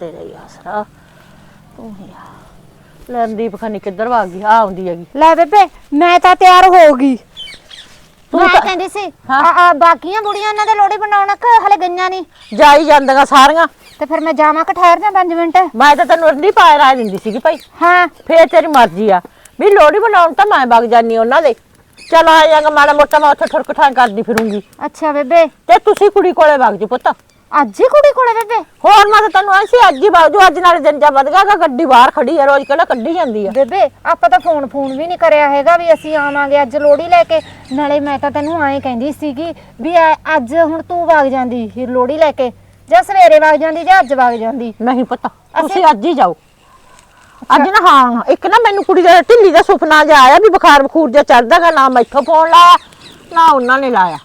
ਤੇਰਾ ਹੀ ਆਸਰਾ। ਤੂੰ ਹੀ ਆ। ਲੈ ਦੀਪ ਖਾਨੀ ਕਿੱਧਰ ਵਗ ਗਈ? ਆ ਆਉਂਦੀ ਹੈਗੀ। ਲੈ ਬੇਬੇ ਮੈਂ ਤਾਂ ਤਿਆਰ ਹੋ ਗਈ। ਤੂੰ ਮੈਂ ਤਾਂ- ਕਹਿੰਦੀ ਸੀ ਹਾਂ। ਆ ਆ ਬਾਕੀਆਂ ਬੁੜੀਆਂ ਉਹਨਾਂ ਦੇ ਲੋੜੀ ਬਣਾਉਣ ਕਿ ਹਲੇ ਗਈਆਂ ਨਹੀਂ? ਜਾਈ ਜਾਂਦੀਆਂ ਸਾਰੀਆਂ। ਤੇ ਫਿਰ ਮੈਂ ਜਾਵਾਂ ਕਿ ਠਹਿਰ ਜਾ 5 ਮਿੰਟ? ਮੈਂ ਤਾਂ ਤੈਨੂੰ ਅੱਡੀ ਪਾਏ ਰਾਹ ਦਿੰਦੀ ਸੀਗੀ ਭਾਈ। ਹਾਂ। ਫੇਰ ਤੇਰੀ ਮਰਜ਼ੀ ਆ। ਵੀ ਲੋੜੀ ਬਣਾਉਣ ਤਾਂ ਮੈਂ ਵਗ ਜਾਨੀ ਉਹਨਾਂ ਦੇ। ਚਲ ਆ ਜਾਂਗਾ ਮਾੜਾ ਮੋਟਾ ਮੈਂ ਉੱਥੇ ਠੁਰਕ ਠਾਂ ਕਰਦੀ ਫਿਰੂੰਗੀ। ਅੱਛਾ ਬੇਬੇ। ਤੇ ਤੁਸੀਂ ਕੁੜੀ ਕੋਲੇ ਵਗ ਜੀ ਪੁੱਤ। ਅੱਜ ਹੀ ਕੁੜੀ ਕੋਲੇ ਬੇਬੇ। ਹੋਰ ਮੈਂ ਤਾਂ ਤੈਨੂੰ ਐਸੀ ਅੱਜ ਹੀ ਵਗ ਜੂ ਅੱਜ ਨਾਲੇ ਦਿਨ ਜਾ ਵਧ ਗਿਆ ਗੱਡੀ ਬਾਹਰ ਖੜੀ ਆ ਰੋਜ਼ ਕਿਹੜਾ ਕੱਢੀ ਜਾਂਦੀ ਆ। ਬੇਬੇ ਆਪਾਂ ਤਾਂ ਫੋਨ ਫੋਨ ਵੀ ਨਹੀਂ ਕਰਿਆ ਹੈਗਾ ਵੀ ਅਸੀਂ ਆਵਾਂਗੇ ਅੱਜ ਲੋੜੀ ਲੈ ਕੇ। ਨਾਲੇ ਮੈਂ ਤਾਂ ਤੈਨੂੰ ਐਂ ਕਹਿੰਦੀ ਸੀਗੀ ਵੀ ਐ- ਅੱਜ ਹੁਣ ਤੂੰ ਵਗ ਜਾਂਦੀ ਫਿਰ ਲੋੜੀ ਲੈ ਕੇ। ਜਾਂ ਸਵੇਰੇ ਵਗ ਜਾਂਦੀ ਜਾਂ ਅੱਜ ਵਗ ਜਾਂਦੀ। ਨਹੀਂ ਪਤਾ ਤੁਸੀਂ ਅੱਜ ਹੀ ਜਾਓ। ਅੱਜ ਨਾ ਹਾਂ ਇੱਕ ਨਾ ਮੈਨੂੰ ਕੁੜੀ ਦਾ ਢਿੱਲੀ ਦਾ ਸੁਪਨਾ ਜਿਹਾ ਆਇਆ ਵੀ ਬੁਖਾਰ ਬਖੂਰ ਜਿਹਾ ਚੜਦਾਗਾ ਨਾ ਮੈਥੋਂ ਫੋਨ ਲਾਇਆ ਨਾ ਉਹਨਾਂ ਨੇ ਲਾਇਆ।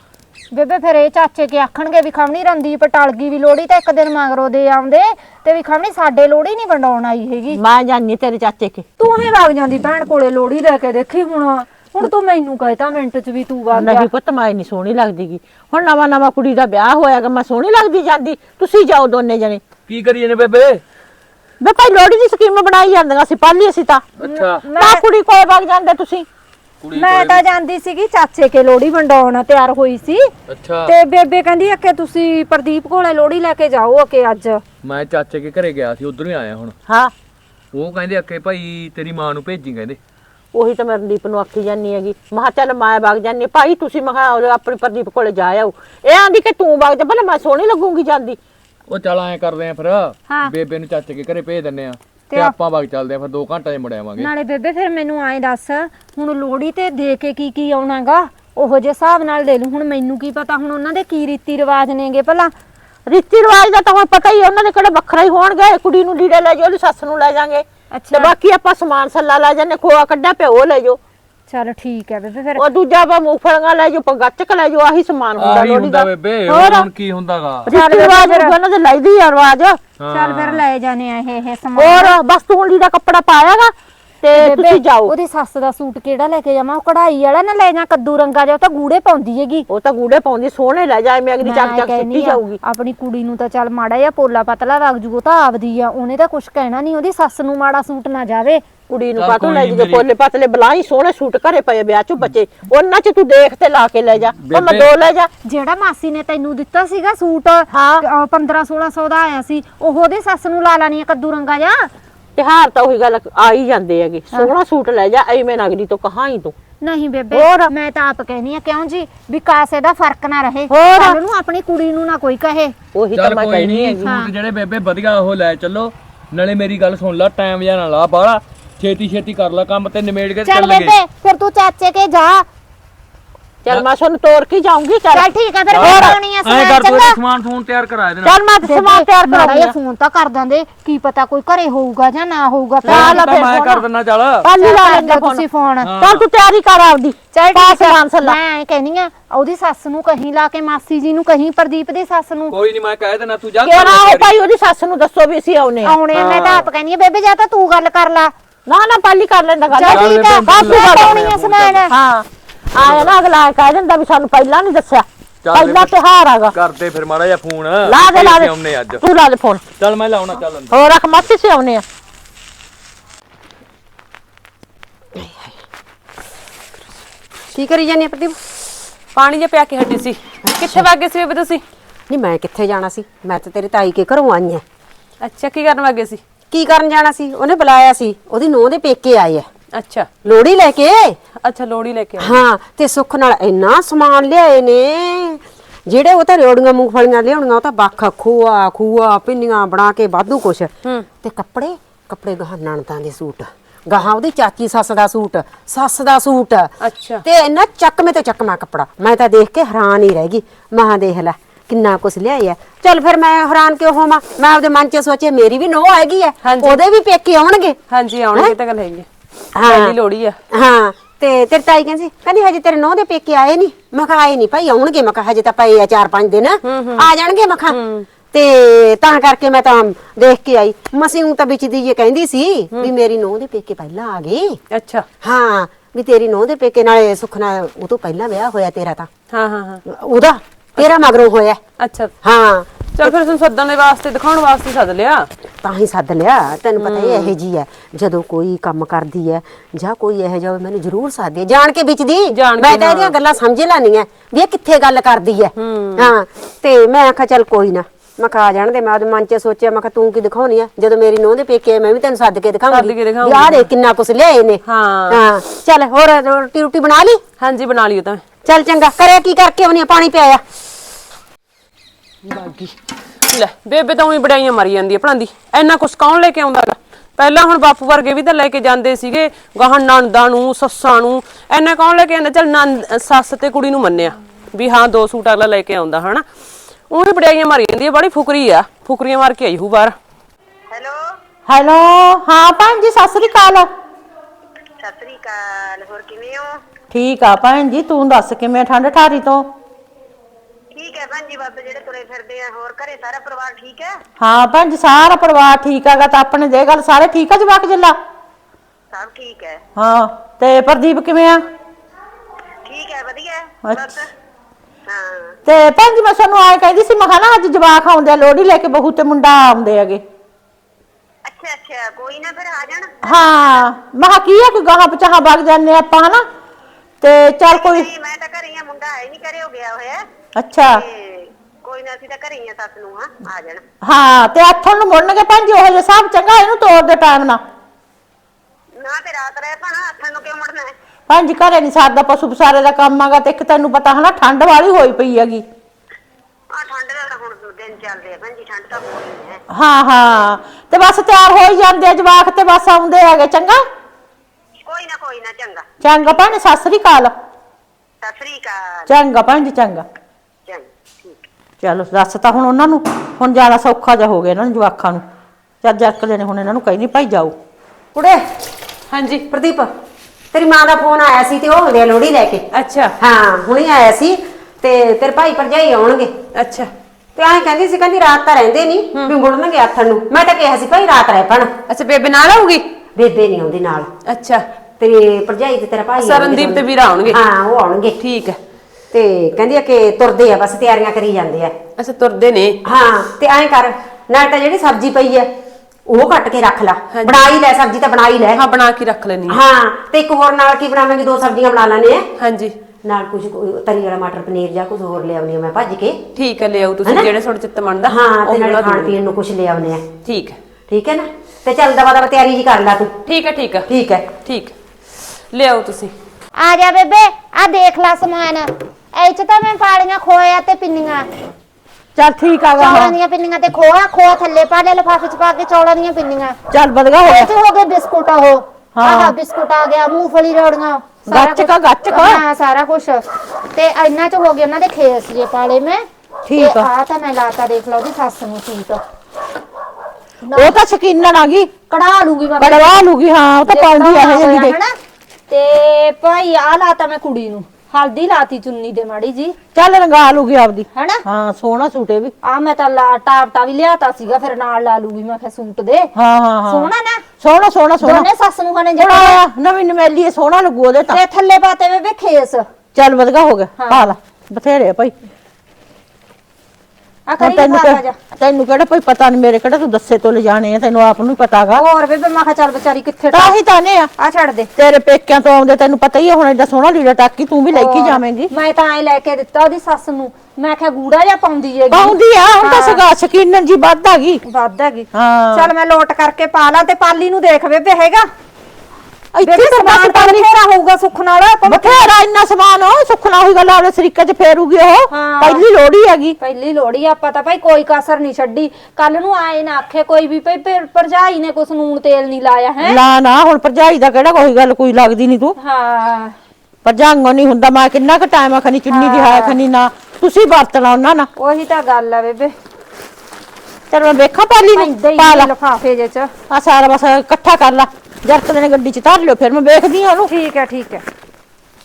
ਬੇਬੇ ਫਿਰ ਇਹ ਚਾਚੇ ਕੇ ਆਖਣਗੇ ਵੀ ਖਮਣੀ ਰੰਦੀਪ ਟਲ ਗਈ ਵੀ ਲੋੜੀ ਤਾਂ ਇੱਕ ਦਿਨ ਮਗਰੋਂ ਦੇ ਆਉਂਦੇ ਤੇ ਵੀ ਖਮਣੀ ਸਾਡੇ ਲੋੜੀ ਨਹੀਂ ਵੰਡਾਉਣ ਆਈ ਹੈਗੀ। ਮੈਂ ਜਾਣੀ ਤੇਰੇ ਚਾਚੇ ਕੇ। ਤੂੰ ਹੀ ਵਗ ਜਾਂਦੀ ਭੈਣ ਕੋਲੇ ਲੋੜੀ ਲੈ ਕੇ ਦੇਖੀ ਹੁਣ। ਹੁਣ ਤੂੰ ਮੈਨੂੰ ਕਹਿਤਾ ਮਿੰਟ ਚ ਵੀ ਤੂੰ ਵਗ ਨਹੀਂ ਪੁੱਤ ਮੈਂ ਨਹੀਂ ਸੋਹਣੀ ਲੱਗਦੀਗੀ। ਹੁਣ ਨਵਾਂ ਨਵਾਂ ਕੁੜੀ ਦਾ ਵਿਆਹ ਹੋਇਆਗਾ ਮੈਂ ਸੋਹਣੀ ਲੱਗਦੀ ਜਾਂਦੀ। ਤੁਸੀਂ ਜਾਓ ਦੋਨੇ ਜਣੇ। ਕੀ ਕਰੀਏ ਨੇ ਬੇਬੇ? ਵੇ ਭਾਈ ਲੋੜੀ ਦੀ ਸਕੀਮ ਬਣਾਈ ਜਾਂਦੀਆਂ ਸੀ ਪਾਲੀ ਅਸੀਂ ਤਾਂ। ਅੱਛਾ। ਨਾ ਕੁੜੀ ਕੋਲ ਵਗ ਜਾਂਦੇ ਤੁਸੀਂ। ਕੁੜੀ ਮੈਂ ਤਾਂ ਜਾਂਦੀ ਸੀਗੀ ਚਾਚੇ ਕੇ ਲੋੜੀ ਵੰਡਾਉਣ ਤਿਆਰ ਹੋਈ ਸੀ। ਅੱਛਾ। ਤੇ ਬੇਬੇ ਕਹਿੰਦੀ ਆ ਕਿ ਤੁਸੀਂ ਪ੍ਰਦੀਪ ਕੋਲੇ ਲੋੜੀ ਲੈ ਕੇ ਜਾਓ ਕਿ ਅੱਜ। ਮੈਂ ਚਾਚੇ ਕੇ ਘਰੇ ਗਿਆ ਸੀ ਉਧਰੋਂ ਹੀ ਆਇਆ ਹੁਣ। ਹਾਂ। ਉਹ ਕਹਿੰਦੇ ਅੱਕੇ ਭਾਈ ਤੇਰੀ ਮਾਂ ਨੂੰ ਭੇਜੀ ਕਹਿੰਦੇ। ਉਹੀ ਤਾਂ ਮੈਂ ਰਣਦੀਪ ਨੂੰ ਆਖੀ ਜਾਨੀ ਹੈਗੀ। ਮੈਂ ਕਿਹਾ ਚੱਲ ਮੈਂ ਵਗ ਜਾਨੀ ਭਾਈ ਤੁਸੀਂ ਮੈਂ ਕਿਹਾ ਉਰੇ ਆਪਣੇ ਪ੍ਰਦੀਪ ਕੋਲੇ ਜਾ ਆਓ। ਇਹ ਆਂਦੀ ਕਿ ਤੂੰ ਵਗ ਜਾ ਭਲੇ ਮੈਂ ਸੋਹਣੀ ਲੱਗੂਗੀ ਜਾਂਦੀ। ਉਹ ਚੱਲ ਐਂ ਕਰਦੇ ਆ ਫਿਰ। ਬੇਬੇ ਨੂੰ ਚਾਚੇ ਕੇ ਘਰੇ ਭੇਜ ਦਿੰਨੇ ਆ। ਤੇ ਤੇ ਆਪਾਂ ਵਗ ਚੱਲਦੇ ਆ ਫਿਰ 2 ਘੰਟੇ 'ਚ ਮੁੜ ਆਵਾਂਗੇ। ਨਾਲੇ ਬੇਬੇ ਫਿਰ ਮੈਨੂੰ ਐਂ ਦੱਸ ਹੁਣ ਲੋੜੀ ਤੇ ਦੇ ਕੇ ਕੀ ਕੀ ਆਉਣਾਗਾ? ਉਹੋ ਜਿਹੇ ਹਿਸਾਬ ਨਾਲ ਲੈ ਲੂ ਹੁਣ ਮੈਨੂੰ ਕੀ ਪਤਾ ਹੁਣ ਉਹਨਾਂ ਦੇ ਕੀ ਰੀਤੀ ਰਿਵਾਜ ਨੇਗੇ ਭਲਾ। ਰੀਤੀ ਰਿਵਾਜ ਦਾ ਤਾਂ ਹੁਣ ਪਤਾ ਹੀ ਉਹਨਾਂ ਦੇ ਕਿਹੜੇ ਵੱਖਰਾ ਹੀ ਹੋਣਗੇ। ਕੁੜੀ ਨੂੰ ਲੀੜੇ ਲੈ ਜਾਓ ਉਹਦੀ ਸੱਸ ਨੂੰ ਲੈ ਜਾਾਂਗੇ। ਤੇ ਅੱਛਾ ਬਾਕੀ ਆਪਾਂ ਸਮਾਨ ਸੱਲਾ ਲੈ ਜਾਂਦੇ ਖੋਆ ਕੱਢਿਆ ਪਿਆ ਉਹ ਲੈ ਜਾਓ। ਚਲ ਠੀਕ ਹੈ ਬੇਬੇ ਫਿਰ। ਉਹ ਦੂਜਾ ਆਪਾਂ ਮੂੰਗਫਲੀਆਂ ਲੈ ਜਾਓ ਪਗੱਚਕ ਲੈ ਜਾਓ ਆਹੀ ਸਮਾਨ ਹੁੰਦਾ ਆਹੀ ਲੋੜੀ ਹੁੰਦਾ ਦਾ। ਬੇਬੇ ਹੋਰ ਹੁਣ ਕੀ ਹੁੰਦਾਗਾ? ਰੀਤੀ ਰਿਵਾਜ ਉਹਨਾਂ ਦੇ ਲੈਦੀ ਆ ਰਿਵਾਜ ਚੱਲ ਫਿਰ ਲੈ ਜਾਣੇ ਆ ਇਹ ਇਹ ਸਮਾਨ। ਹੋਰ ਬਸ ਤੂੰ ਲੀੜਾ ਕੱਪੜਾ ਪਾਇਆਗਾ ਤੇ ਤੁਸੀਂ ਜਾਓ। ਉਹਦੀ ਸੱਸ ਦਾ ਸੂਟ ਕਿਹੜਾ ਲੈ ਕੇ ਜਾਵਾਂ? ਉਹ ਕਢਾਈ ਵਾਲਾ ਨਾ ਲੈ ਜਾ ਕੱਦੂ ਰੰਗਾ ਜਿਹਾ ਉਹ ਤਾਂ ਗੂੜੇ ਪਾਉਂਦੀ ਹੈਗੀ। ਉਹ ਤਾਂ ਗੂੜੇ ਪਾਉਂਦੀ ਸੋਹਣੇ ਲੈ ਜਾ ਐਵੇਂ ਅਗਲੀ ਚੱਕ ਚੱਕ ਸਿੱਟੀ ਜਾਊਗੀ। ਆਪਣੀ ਕੁੜੀ ਨੂੰ ਤਾਂ ਚੱਲ ਮਾੜਾ ਜਿਹਾ ਪੋਲਾ ਪਤਲਾ ਵਗ ਜੂ ਉਹ ਤਾਂ ਆਪਦੀ ਆ ਉਹਨੇ ਤਾਂ ਕੁਝ ਕਹਿਣਾ ਨਹੀਂ ਉਹਦੀ ਸੱਸ ਨੂੰ ਮਾੜਾ ਸੂਟ ਨਾ ਜਾਵੇ। ਕੁੜੀ ਨੂੰ ਕਾਤੋਂ ਲੈ ਨੀ ਜੀ ਪੋਲੇ ਪਤਲੇ ਬਲਾਈ ਸੋਹਣੇ ਸੂਟ ਘਰੇ ਪਏ ਵਿਆਹ ਚ ਬੱਚੇ। ਉਹਨਾਂ ਚ ਤੂੰ ਦੇਖ ਤੇ ਲਾ ਕੇ ਲੈ ਜਾ। ਉਹ ਮੈਂ। ਦੋ ਲੈ ਜਾ। ਜਿਹੜਾ ਮਾਸੀ ਨੇ ਤੈਨੂੰ ਦਿੱਤਾ ਸੀਗਾ ਸੂਟ ਹਾਂ। 15 1600 ਦਾ ਆਇਆ ਸੀ ਉਹ ਉਹਦੇ ਸੱਸ ਨੂੰ ਲਾ ਲਾਣੀ ਆ ਕੱਦੂ ਰੰਗਾ ਜਾ ਤਿਹਾਰ ਤਾਂ ਉਹੀ ਗੱਲ ਆ ਹੀ ਜਾਂਦੇ ਹੈਗੇ। ਸੋਹਣਾ ਸੂਟ ਲੈ ਜਾ ਐਵੇਂ ਨਗਰੀ ਤੋਂ ਕਹਾਂ ਹੀ ਤੂੰ। ਨਹੀਂ ਬੇਬੇ ਹੋਰ? ਮੈਂ ਤਾਂ ਆਪ ਕਹਿਨੀ ਆ ਕਿਉਂ ਜੀ? ਵੀ ਕਾਸੇ ਦਾ ਫ਼ਰਕ ਨਾ ਰਹੇ। ਹੋਰ? ਕੱਲ ਨੂੰ ਆਪਣੀ ਕੁੜੀ ਨੂੰ ਨਾ ਕੋਈ ਕਹੇ। ਉਹੀ ਤਾਂ ਚੱਲ ਮੈਂ ਕੋਈ ਕਹਿੰਦੀ ਨਹੀਂ ਹੈਗੀ। ਸੂਟ ਜਿਹੜੇ ਬੇਬੇ ਵਧੀਆ ਉਹ ਲੈ ਚੱਲੋ। ਨਾਲੇ ਮੇਰੀ ਗੱਲ ਸੁਣ ਲੈ ਟਾਈਮ ਜਾਂ ਨਾ ਲਾ ਬਾਹਲਾ। ਛੇਤੀ ਛੇਤੀ ਕਰ ਲੈ ਕੰਮ ਤੇ ਨਿਮੇੜ ਕੇ ਚੱਲ ਚੱਲ ਗਏ ਬੇਬੇ ਫਿਰ ਤੂੰ ਚਾਚੇ ਕੇ ਜਾ। ਚੱਲ ਮੈਂ ਤੁਹਾਨੂੰ ਤੋਰ ਕੇ ਜਾਊਂਗੀ ਚੱਲ। ਚੱਲ ਠੀਕ ਆ ਫਿਰ ਹੋਰ, ਆਉਣੀ ਆ ਐਂ ਸਮਾਨ ਕਰ ਤੂੰ ਚੰਗਾ। ਸਮਾਨ ਫੋਨ ਤਿਆਰ ਕਰਾ ਇਹਦੇ ਨਾਲ। ਚੱਲ ਮੈਂ ਤੇ ਸਮਾਨ ਤਿਆਰ ਮਾੜਾ ਕਰਾਂਗੀ ਜਿਹਾ ਫੋਨ ਤਾਂ ਕਰ ਦਿੰਦੇ ਕੀ ਪਤਾ ਕੋਈ ਘਰੇ ਹੋਊਗਾ ਜਾਂ ਨਾ ਹੋਊਗਾ ਲਾ ਲਾ ਤਾਂ ਫਿਰ ਮੈਂ। ਕਰ ਦਿੰਦਾ ਚੱਲ। ਹੀ ਲਾ ਲੈਂਦਾ ਤੁਸੀਂ ਫੋਨ। ਚੱਲ ਤੂੰ ਤਿਆਰੀ ਕਰ ਆਪਦੀ ਚੱਲ ਪਾ ਠੀਕ ਆ। ਸਮਾਨ ਸੱਲਾ। ਮੈਂ ਐਂ ਕਹਿਨੀ ਆ ਉਹਦੀ ਸੱਸ ਨੂੰ ਕਹੀਂ ਲਾ ਕੇ ਮਾਸੀ ਜੀ ਨੂੰ ਕਹੀਂ ਪ੍ਰਦੀਪ ਦੀ ਸੱਸ ਨੂੰ। ਕੋਈ ਨਹੀਂ ਮੈਂ ਕਹਿ ਦੇਣਾ ਤੂੰ ਜਾ ਕਿਹੜਾ ਉਹ ਭਾਈ ਉਹਦੀ ਸੱਸ ਨੂੰ ਦੱਸੋ ਵੀ ਅਸੀਂ ਆਉਨੇ ਆ। ਆਉਣੇ ਆ, ਮੈਂ ਤਾਂ ਆਪ ਕਹਿਨੀ ਆ ਬੇਬੇ ਜਾਂ ਤਾਂ ਤੂੰ ਗੱਲ ਕਰ ਲਾ। ਨਾ ਨਾ ਪਾਲੀ ਕਰ ਲੈਂਦਾ ਗੱਲ। ਚੱਲ ਠੀਕ ਆ ਬੇਬੇ, ਬਸ ਬੇਬੇ, ਪਾਉਣੀ ਆ ਸਮਾਨ। ਹਾਂ। ਆਇਆ ਨਾ ਅਗਲਾ ਕਹਿ ਦਿੰਦਾ ਵੀ ਸਾਨੂੰ ਪਹਿਲਾਂ ਨਹੀਂ ਦੱਸਿਆ। ਚੱਲ ਪਹਿਲਾ। ਤਿਹਾਰ ਆਗਾ ਕਰਦੇ ਫਿਰ ਮਾੜਾ ਜਿਹਾ ਫੋਨ। ਲਾ ਦੇ ਲਾ ਦੇ। ਆਉਨੇ ਅੱਜ। ਤੂੰ ਲਾ ਦੇ ਫੋਨ। ਚੱਲ ਮੈਂ ਲਾਉਣਾ ਚੱਲ ਅੰਦਰ। ਹੋਰ ਰੱਖ ਮੱਤ ਸੇ ਆਉਨੇ ਆ। ਕੀ ਕਰੀ ਜਾਨੀ ਆ ਪ੍ਰਦੀਪ? ਪਾਣੀ ਜੇ ਪਿਆ ਕੇ ਹਟੀ ਸੀ। ਕਿੱਥੇ ਵਾਗੇ ਸੀ ਬੇਬੇ ਤੁਸੀਂ? ਨਹੀਂ ਮੈਂ ਕਿੱਥੇ ਜਾਣਾ ਸੀ? ਮੈਂ ਤਾਂ ਤੇਰੇ ਤਾਈ ਕੇ ਘਰੋਂ ਆਈ ਆ। ਅੱਛਾ ਕੀ ਕਰਨ ਵਾਗੇ ਸੀ? ਕੀ ਕਰਨ ਜਾਣਾ ਸੀ? ਉਹਨੇ ਬੁਲਾਇਆ ਸੀ। ਉਹਦੀ ਨੂੰਹ ਦੇ ਪੇਕੇ ਆਏ ਆ। ਅੱਛਾ। ਲੋੜੀ ਲੈ ਕੇ ਅੱਛਾ ਲੋੜੀ ਲੈ ਕੇ ਆਏ। ਹਾਂ ਤੇ ਸੁੱਖ ਨਾਲ ਇੰਨਾ ਸਮਾਨ ਲਿਆਏ ਨੇ। ਜਿਹੜੇ ਉਹ ਤਾਂ ਰੋੜੀਆਂ ਮੂੰਗਫਲੀਆਂ ਲਿਆਉਣੀਆਂ ਉਹ ਤਾਂ ਬੱਖ ਖੂਆ ਖੂਆ ਪਿੰਨੀਆਂ ਬਣਾ ਕੇ ਵਾਧੂ ਕੁਛ। ਤੇ ਕੱਪੜੇ? ਕੱਪੜੇ ਗਾਹਾਂ ਨਣਦਾਂ ਦੇ ਸੂਟ। ਗਾਹਾਂ ਉਹਦੀ ਚਾਚੀ ਸੱਸ ਦਾ ਸੂਟ ਸੱਸ ਦਾ ਸੂਟ। ਅੱਛਾ। ਤੇ ਇੰਨਾ ਚੱਕਵੇਂ ਤੇ ਚੱਕਮਾ ਕੱਪੜਾ। ਮੈਂ ਤਾਂ ਦੇਖ ਕੇ ਹੈਰਾਨ ਹੀ ਰਹਿ ਗਈ। ਮਹਾਂ ਦੇਖ ਲੈ ਕਿੰਨਾ ਕੁਛ ਲਿਆਇਆ ਚੱਲ ਫਿਰ ਮੈਂ ਹੈਰਾਨ ਕਿਉਂ ਹੋਵਾਂ? ਮੈਂ ਆਪਦੇ ਮਨ 'ਚ ਸੋਚੇ ਮੇਰੀ ਵੀ ਨੋਹ ਆਏਗੀ ਹਾਂਜੀ। ਉਹਦੇ ਵੀ ਪੇਕੇ ਆਉਣਗੇ। ਹਾਂਜੀ ਆਉਣਗੇ ਤਾਂ ਗੱਲ ਹੈਗੀ। ਹਾਂ। ਪਹਿਲੀ ਲੋੜੀ ਆ। ਹਾਂ ਤੇ ਤੇਰੀ ਤਾਈ ਕਹਿੰਦੀ ਕਹਿੰਦੀ ਹਜੇ ਤੇਰੇ ਨੋਹ ਦੇ ਪੇਕੇ ਆਏ ਨਹੀਂ ਮੈਂ ਕਿਹਾ ਆਏ ਨਹੀਂ ਭਾਈ ਆਉਣਗੇ ਮੈਂ ਕਿਹਾ ਹਜੇ ਤਾਂ ਪਏ ਆ ਚਾਰ ਪੰਜ ਦਿਨ ਆ ਜਾਣਗੇ ਮੈਂ ਕਿਹਾ। ਤੇ ਤਾਂ ਕਰਕੇ ਮੈਂ ਤਾਂ ਦੇਖ ਕੇ ਆਈ। ਮਸੀਂ ਤਾਂ ਵਿੱਚ ਦੀ ਇਹ ਕਹਿੰਦੀ ਸੀ ਵੀ ਮੇਰੀ ਨੋਹ ਦੇ ਪੇਕੇ ਪਹਿਲਾਂ ਆ ਗਏ ਅੱਛਾ। ਹਾਂ ਵੀ ਤੇਰੀ ਨੋਹ ਦੇ ਪੇਕੇ ਨਾਲੇ ਸੁੱਖ ਨਾਲ ਉਹ ਤੋਂ ਪਹਿਲਾਂ ਵਿਆਹ ਹੋਇਆ ਤੇਰਾ ਤਾਂ। ਹਾਂ ਹਾਂ ਹਾਂ। ਉਹਦਾ ਤੇਰਾ ਮਗਰੋਂ ਹੋਇਆ। ਅੱਛਾ। ਹਾਂ ਚਲ ਫਿਰ ਤੁਹਾਨੂੰ ਸੱਦਣ ਦੇ ਵਾਸਤੇ ਦਿਖਾਉਣ ਵਾਸਤੇ ਹੀ ਸੱਦ ਲਿਆ। ਤਾਂ ਹੀ ਸੱਦ ਲਿਆ। ਤੈਨੂੰ ਪਤਾ ਹੀ। ਇਹੋ ਜੀ ਹੈ ਜਦੋਂ ਕੋਈ ਕੰਮ ਕਰਦੀ ਹੈ ਜਾਂ ਕੋਈ ਇਹੋ ਜਿਹਾ ਹੋਵੇ ਮੈਨੂੰ ਜ਼ਰੂਰ ਸੱਦਦੀ ਹੈ ਜਾਣ ਕੇ ਵਿੱਚ ਦੀ। ਜਾਣ ਕੇ, ਮੈਂ ਤਾਂ ਇਹਦੀਆਂ ਗੱਲਾਂ ਸਮਝ ਲੈਣੀ ਹੈ ਵੀ ਇਹ ਕਿੱਥੇ ਗੱਲ ਕਰਦੀ ਹੈ। ਹਾਂ। ਤੇ ਮੈਂ ਆਖਿਆ ਚੱਲ ਕੋਈ ਨਾ। ਮੈਂ ਕਿਹਾ ਆ ਜਾਣ ਦੇ ਮੈਂ ਉਹਦੇ ਮਨ 'ਚ ਸੋਚਿਆ ਮੈਂ ਕਿਹਾ ਤੂੰ ਕੀ ਦਿਖਾਉਣੀ ਆ ਜਦੋਂ ਮੇਰੀ ਨੂੰਹ ਦੇ ਪੇਕੇ ਆਏ, ਮੈਂ ਵੀ ਤੈਨੂੰ ਸੱਦ ਕੇ ਦਿਖਾਵਾਂਗੀ ਸੱਦ ਕੇ ਵੀ ਦਿਖਾਊਂਗੀ। ਆਹ ਦੇ ਕਿੰਨਾ ਕੁਛ ਲਿਆਏ ਨੇ। ਹਾਂ। ਹਾਂ ਚੱਲ ਹੋਰ ਰੋਟੀ ਰੋਟੀ ਬਣਾ ਲਈ? ਹਾਂਜੀ ਬਣਾ ਲਿਓ ਤਾਂ। ਚੱਲ ਚੰਗਾ ਕਰਿਆ ਕੀ ਕਰਕੇ ਆਉਣੀ ਆ? ਪਾਣੀ ਪਿਆਇਆ। ਬਾਗੀ। ਲੈ ਬੇਬੇ ਤਾਂ ਉਹੀ ਬੜਾਈਆਂ ਮਾਰੀ ਜਾਂਦੀ ਹੈ ਭਣਾਂਦੀ ਐਨਾ ਕੁਛ ਕੌਣ ਲੈ ਕੇ ਆਉਂਦਾਗਾ ਪਹਿਲਾਂ ਹੁਣ ਬਾਪੂ ਵਰਗੇ ਵੀ ਤਾਂ ਲੈ ਕੇ ਜਾਂਦੇ ਸੀਗੇ ਗਾਹਾਂ ਨਣਦਾਂ ਨੂੰ ਸੱਸਾਂ ਨੂੰ। ਐਨਾ ਕੌਣ ਲੈ ਕੇ ਆਉਂਦਾ? ਚੱਲ ਨੰਦ ਸੱਸ ਤੇ ਕੁੜੀ ਨੂੰ ਮੰਨਿਆ ਵੀ ਹਾਂ ਦੋ ਸੂਟ ਅਗਲਾ ਲੈ ਕੇ ਆਉਂਦਾ ਹਨਾ? ਉਹ ਵੀ ਬੜਾਈਆਂ ਮਾਰੀ ਜਾਂਦੀ ਹੈ ਬੜੀ ਫੁਕਰੀ ਆ। ਫੁਕਰੀਆਂ ਮਾਰ ਕੇ ਆਈ ਹੂ ਬਾਹਰ। ਹੈਲੋ? ਹੈਲੋ ਹਾਂ ਭੈਣ ਜੀ ਸਤਿ ਸ੍ਰੀ ਅਕਾਲ। ਸਤਿ ਸ੍ਰੀ ਅਕਾਲ ਹੋਰ ਕਿਵੇਂ ਹੋ? ਠੀਕ ਆ ਭੈਣ ਜੀ ਤੂੰ ਦੱਸ ਕਿਵੇਂ ਠੰਡ ਠਾਰੀ ਤੋਂ? ਠੀਕ ਹੈ ਭੈਣ ਜੀ ਬਸ ਜਿਹੜੇ ਤੁਰੇ ਫਿਰਦੇ ਆ ਹੋਰ ਘਰੇ ਸਾਰਾ ਪਰਿਵਾਰ ਠੀਕ ਹੈ? ਹਾਂ ਭੈਣ ਜੀ ਸਾਰਾ ਪਰਿਵਾਰ ਠੀਕ ਹੈਗਾ ਤਾਂ ਆਪਣੇ ਦੇ ਗੱਲ ਸਾਰੇ ਠੀਕ ਆ ਜਵਾਕ ਜੱਲਾ? ਸਭ ਠੀਕ ਹੈ। ਹਾਂ ਤੇ ਪ੍ਰਦੀਪ ਕਿਵੇਂ ਆ? ਠੀਕ ਹੈ ਵਧੀਆ। ਹੈ, ਬਸ ਅੱਛਾ। ਹਾਂ। ਤੇ ਭੈਣ ਜੀ ਮੈਂ ਤੁਹਾਨੂੰ ਆਏ ਕਹਿੰਦੀ ਸੀ ਮੈਂ ਕਿਹਾ ਨਾ ਅੱਜ ਜਵਾਕ ਆਉਂਦੇ ਆ ਲੋਹੜੀ ਲੈ ਕੇ ਬਹੂ ਤੇ ਮੁੰਡਾ ਆਉਂਦੇ ਹੈਗੇ। ਅੱਛਾ ਅੱਛਾ ਕੋਈ ਨਾ ਫਿਰ ਆ ਜਾਣ। ਹਾਂ ਮੈਂ ਕਿਹਾ ਕੀ ਆ ਕਿ ਗਾਹਾਂ ਪਚਾਹਾਂ ਵਗ ਜਾਂਦੇ ਆਪਾਂ ਹਨਾ? ਤੇ ਚੱਲ ਕੋਈ ਨਹੀਂ ਮੈਂ ਤਾਂ ਘਰੇ ਹੀ ਆ ਮੁੰਡਾ ਹੈ ਨਹੀਂ ਘਰੇ ਹੋ ਗਿਆ ਹੋਇਆ। ਅੱਛਾ। ਤੇ ਕੋਈ ਨਾ ਅਸੀਂ ਤਾਂ ਘਰੇ ਹੀ ਆ ਸੱਸ ਨੂੰ ਹਾਂ ਆ ਜਾਣ। ਹਾਂ ਤੇ ਅੱਠਣ ਨੂੰ ਮੁੜਨਗੇ ਭੈਣ ਜੀ ਉਹ ਜੇ ਸਭ ਚੰਗਾ ਇਹਨੂੰ ਤੋੜ ਦੇ ਟਾਈਮ ਨਾਲ। ਨਾ ਤੇ ਰਾਤ ਰਹਿ ਭਾਣਾ ਅੱਠਣ ਨੂੰ ਕਿਉਂ ਮੁੜਨਾ ਹੈ? ਭੈਣ ਜੀ ਘਰੇ ਨਹੀਂ ਸਰਦਾ ਪਸ਼ੂ ਪਸਾਰੇ ਦਾ ਕੰਮ ਆਗਾ ਤੇ ਇੱਕ ਤੈਨੂੰ ਪਤਾ ਹਨਾ ਠੰਡ ਵਾਲੀ ਹੋਈ ਪਈ ਹੈਗੀ। ਆ ਠੰਡ ਦਾ ਤਾਂ ਹੁਣ ਦਿਨ ਚੱਲਦੇ ਆ ਭੈਣ ਜੀ ਠੰਡ ਤਾਂ ਹੋਣੀ ਹੈ ਹਾਂ। ਹਾਂ ਤੇ ਬਸ ਤਿਆਰ ਹੋ ਹੀ ਜਾਂਦੇ ਆ ਜਵਾਕ ਤੇ ਬਸ ਆਉਂਦੇ ਹੈਗੇ ਚੰਗਾ? ਕੋਈ ਨਾ ਕੋਈ ਨਾ ਚੰਗਾ। ਚੰਗਾ ਭੈਣ ਸਤਿ ਸ੍ਰੀ ਅਕਾਲ। ਸਤਿ ਸ੍ਰੀ ਅਕਾਲ। ਚੰਗਾ ਭੈਣ ਜੀ ਚੰਗਾ। ਚਲੋ ਦੱਸ ਤਾਂ ਹੁਣ ਉਹਨਾਂ ਨੂੰ ਹੁਣ ਜ਼ਿਆਦਾ ਸੌਖਾ ਜਿਹਾ ਹੋ ਗਿਆ ਇਹਨਾਂ ਨੂੰ ਜਵਾਕਾਂ ਨੂੰ। ਚੱਲ ਜਰਕਦੇ ਨੇ ਹੁਣ ਇਹਨਾਂ ਨੂੰ ਕਹਿੰਦੀ ਭਾਈ ਜਾਓ। ਕੁੜੇ ਹਾਂਜੀ। ਪ੍ਰਦੀਪ ਤੇਰੀ ਮਾਂ ਦਾ ਫੋਨ ਆਇਆ ਸੀ ਤੇ ਉਹ ਹੁੰਦੇ ਆ ਲੋਹੜੀ ਲੈ ਕੇ। ਅੱਛਾ। ਹਾਂ ਹੁਣੇ ਆਇਆ ਸੀ ਤੇ ਤੇਰੇ ਭਾਈ ਭਰਜਾਈ ਆਉਣਗੇ। ਅੱਛਾ। ਤੇ ਐਂ ਕਹਿੰਦੀ ਸੀ ਕਹਿੰਦੀ ਰਾਤ ਤਾਂ ਰਹਿੰਦੇ ਨਹੀਂ ਵੀ ਮੁੜਨਗੇ ਆਥਣ ਨੂੰ। ਮੈਂ ਤਾਂ ਕਿਹਾ ਸੀ ਭਾਈ ਰਾਤ ਰਹਿ ਪਣ। ਅੱਛਾ ਬੇਬੇ ਨਾਲ ਆਊਗੀ? ਬੇਬੇ ਨਹੀਂ ਆਉਂਦੀ ਨਾਲ। ਅੱਛਾ। ਤੇਰੀ ਭਰਜਾਈ ਤੇ ਤੇਰਾ ਭਾਈ ਆਉਣਗੇ ਸਰਨਦੀਪ ਤੇ। ਵੀਰਾ ਆਉਣਗੇ। ਹਾਂ ਉਹ ਆਉਣਗੇ। ਠੀਕ ਹੈ। ਤੇ ਕਹਿੰਦੀ ਆ ਕਿ ਤੁਰਦੇ ਆ ਬਸ ਤਿਆਰੀਆਂ ਕਰੀ ਜਾਂਦੇ ਆ। ਅੱਛਾ ਤੁਰਦੇ ਨੇ? ਹਾਂ ਤੇ ਐਂ ਕਰ ਨਾਲ ਤਾਂ ਜਿਹੜੀ ਸਬਜ਼ੀ ਪਈ ਆ ਉਹ ਕੱਟ ਕੇ ਰੱਖ ਲੈ। ਹਾਂਜੀ। ਬਣਾ ਹੀ ਲੈ ਸਬਜ਼ੀ ਤਾਂ ਬਣਾ ਹੀ ਲੈ। ਹਾਂ ਬਣਾ ਕੇ ਰੱਖ ਲੈਣੀ ਹਾਂ ਤੇ ਇੱਕ ਹੋਰ ਨਾਲ ਕੀ ਬਣਾਵਾਂਗੇ ਦੋ ਸਬਜ਼ੀਆਂ ਬਣਾ ਲੈਣੇ ਆ। ਹਾਂਜੀ। ਨਾਲ ਕੁਝ ਤਰੀ ਵਾਲਾ ਮਟਰ ਪਨੀਰ ਜਾਂ ਕੁਝ ਹੋਰ ਲਿਆਉਣੀ ਆ ਮੈਂ ਭੱਜ ਕੇ। ਠੀਕ ਹੈ ਲਿਆਓ ਤੁਸੀਂ ਹੈਨਾ? ਜਿਹੜੇ ਤੁਹਾਡੇ ਚਿੱਤ ਮੰਨਦਾ ਹਾਂ ਉਹ ਤੇ ਨਾਲ ਖਾਣ। ਪੀਣ ਨੂੰ ਕੁਝ ਲਿਆਉਣੇ ਆ। ਠੀਕ ਹੈ ਠੀਕ ਹੈ ਨਾ? ਤੇ ਚੱਲ ਦਵਾ ਦਵਾ ਤਿਆਰੀ ਜੀ ਕਰ ਲੈ ਤੂੰ। ਠੀਕ ਹੈ ਠੀਕ ਹੈ ਠੀਕ ਹੈ ਠੀਕ। ਲਿਆਓ ਤੁਸੀਂ। ਆ ਜਾ ਬੇਬੇ ਆ ਦੇਖ ਲੈ ਸਮਾਨ। ਇਹ ਚ ਤਾਂ ਮੈਂ ਪਾਲੀਆਂ ਖੋਇਆ ਤੇ ਪਿੰਨੀਆਂ। ਚੱਲ ਠੀਕ ਆਗਾ ਚੌਲਾਂ ਹਾਂ ਦੀਆਂ ਪਿੰਨੀਆਂ ਤੇ ਖੋਆ ਖੋਆ ਥੱਲੇ ਪਾ ਲੈ ਲਫਾਫੇ ਚ ਪਾ ਕੇ ਚੌਲਾਂ ਦੀਆਂ ਪਿੰਨੀਆਂ। ਚੱਲ ਵਧੀਆ ਹੋ ਇਹ ਗਿਆ ਚ ਹੋ ਗਏ ਬਿਸਕੁਟ ਉਹ। ਹਾਂ। ਆਹ ਬਿਸਕੁਟ ਆ ਗਿਆ ਮੂੰਗਫਲੀ ਰੋੜੀਆਂ ਸਾਰਾ ਗੱਚਕ ਆ, ਕੁਛ। ਗੱਚਕ ਆ। ਹਾਂ ਸਾਰਾ ਕੁਝ ਤੇ ਇੰਨਾ ਚ ਹੋ ਗਏ ਉਹਨਾਂ ਦੇ ਖੇਸ ਜੇ ਪਾਲੇ ਮੈਂ। ਠੀਕ ਆ। ਆ ਤਾਂ ਮੈਂ ਲਾਤਾ ਦੇਖ ਲਓ ਉਹਦੀ ਸੱਸ ਨੂੰ ਸੂਟ ਉਹ ਤਾਂ ਸ਼ਕੀਨਣ ਆ ਗਈ। ਕਢਾ ਲੂਗੀ ਮੈਂ। ਕੜਵਾ ਲੂਗੀ ਹਾਂ ਉਹ ਤਾਂ ਪਾਉਂਦੀ ਆ ਇਹ ਦੇ ਹਨਾ। ਤੇ ਭਾਈ ਆ ਲਾਤਾ ਮੈਂ ਕੁੜੀ ਨੂੰ। ਹਲਦੀ ਲਾਤੀ ਚੁੰਨੀ ਦੇ ਮਾੜੀ ਜੀ। ਚੱਲ ਰੰਗਾ ਲੂਗੀ ਆਪਦੀ। ਹੈਨਾ? ਹਾਂ ਸੋਹਣਾ ਸੂਟ ਇਹ ਵੀ। ਆ ਮੈਂ ਤਾਂ ਲਾ ਟਾਪਟਾ ਵੀ ਲਿਆਤਾ ਸੀਗਾ ਫਿਰ ਨਾਲ ਲਾ ਲੂਗੀ ਮੈਂ ਕਿਹਾ ਸੂਟ ਦੇ। ਹਾਂ ਹਾਂ ਹਾਂ। ਸੋਹਣਾ ਨਾ? ਸੋਹਣਾ ਸੋਹਣਾ ਸੋਹਣਾ। ਦੋਨੇ ਸੱਸ ਨੂੰ ਖਾਣੇ ਜਿਹੜਾ ਨਵੀਂ ਨਵੇਲੀ ਇਹ ਸੋਹਣਾ ਲੱਗੂ ਉਹਦੇ ਤਾਂ। ਤੇ ਥੱਲੇ ਪਾਤੇ ਵੇ ਖੇਸ ਚੱਲ ਵਧੀਆ ਹੋ ਗਿਆ। ਹਾਂ। ਪਾ ਲਾ। ਬਥੇਰੇ ਆ ਭਾਈ। ਆ ਹੁਣ ਕਰੀ ਤੈਨੂੰ ਜਾ। ਕਿਹੜਾ ਭਾਈ ਪਤਾ ਨਹੀਂ ਮੇਰੇ ਕਿਹੜਾ ਤੂੰ ਦੱਸੇ ਤੋਂ ਲਿਜਾਣੇ ਆ ਤੈਨੂੰ ਆਪ ਨੂੰ ਹੀ ਪਤਾਗਾ। ਹੋਰ ਬੇਬੇ ਮੈਂ ਕਿਹਾ ਚੱਲ ਵਿਚਾਰੀ ਕਿੱਥੇ ਤਾਂ ਹੀ ਤਾਂ ਨੇ ਆ। ਆ ਛੱਡ ਦੇ। ਤੇਰੇ ਪੇਕਿਆਂ ਤੋਂ ਆਉਂਦੇ ਤੈਨੂੰ ਪਤਾ ਹੀ ਆ ਹੁਣ ਏਡਾ ਸੋਹਣਾ ਲੀੜਾ ਟਾਕੀ ਤੂੰ ਵੀ ਲੈ ਕੇ ਜਾਵੇਂਗੀ। ਮੈਂ ਤਾਂ ਐ ਲੈ ਕੇ ਦਿੱਤਾ ਉਹਦੀ ਸੱਸ ਨੂੰ। ਮੈਂ ਕਿਹਾ ਗੂੜਾ ਜਿਹਾ ਪਾਉਂਦੀ ਹੈਗੀ। ਪਾਉਂਦੀ ਆ ਹੁਣ ਤਾਂ ਹਾਂ। ਸਗਾ ਸ਼ਕੀਨਨ ਜੀ ਵੱਧ ਆ ਗਈ। ਵੱਧ ਹੈਗੀ ਹਾਂ। ਚੱਲ ਮੈਂ ਲੋਟ ਕਰਕੇ ਪਾ ਲਾਂ ਤੇ ਪਾਲੀ ਨੂੰ ਦੇਖ ਬੇਬੇ ਹੈਗਾ? ਇੱਥੇ ਸਮਾਨ ਤਾਂ ਬਥੇਰਾ ਹੋਊਗਾ ਸੁੱਖ ਨਾਲ ਬਥੇਰਾ ਇੰਨਾ ਸਮਾਨ ਉਹ ਸੁਖਣਾ ਹੋਈ ਗੱਲ ਆਲੇ ਸਰੀਕੇ ਚ ਫੇਰੂਗੀ ਉਹ। ਹਾਂ। ਪਹਿਲੀ ਲੋੜੀ ਹੈਗੀ। ਪਹਿਲੀ ਲੋੜੀ ਆਪਾਂ ਤਾਂ ਭਾਈ ਕੋਈ ਕਸਰ ਨਹੀਂ ਛੱਡੀ। ਕੱਲ ਨੂੰ ਆਏ ਨਾ ਆਖੇ ਕੋਈ ਵੀ ਭਈ ਭਰ- ਭਰਜਾਈ ਨੇ ਕੁਛ ਨੂਣ ਤੇਲ ਨਹੀਂ ਲਾਇਆ ਹੈ? ਨਾ ਨਾ ਹੁਣ ਭਰਜਾਈ ਦਾ ਕਿਹੜਾ ਕੋਈ ਗੱਲ ਕੋਈ ਲੱਗਦੀ ਨਹੀਂ ਤੂੰ। ਹਾਂ। ਭਰਜਾਂਗੋ ਨਹੀਂ ਹੁੰਦਾ ਮੈਂ ਕਿੰਨਾ ਕੁ ਟਾਈਮ ਆਖਣੀ ਚੁੰਨੀ ਦੀ ਹੈ ਖਣੀ ਨਾ। ਤੁਸੀਂ ਵਰਤਣਾ ਉਹਨਾਂ ਨਾਲ। ਉਹੀ ਤਾਂ ਗੱਲ ਆ ਬੇਬੇ। ਚਲ ਮੈਂ ਵੇਖਾਂ ਪਾਲੀ ਨੂੰ ਹੀ ਪਾ ਲਾ। ਲਫਾਫੇ ਜੇ ਚ। ਆ ਸਾਰਾ ਬਸ ਇਕੱਠਾ ਕਰ ਲਾ। ਜਰਕ ਨੇ ਗੱਡੀ ਚ ਧਰ ਲਿਓ ਫਿਰ ਮੈਂ ਵੇਖਦੀ ਆ ਉਹਨੂੰ। ਠੀਕ ਹੈ ਠੀਕ ਹੈ।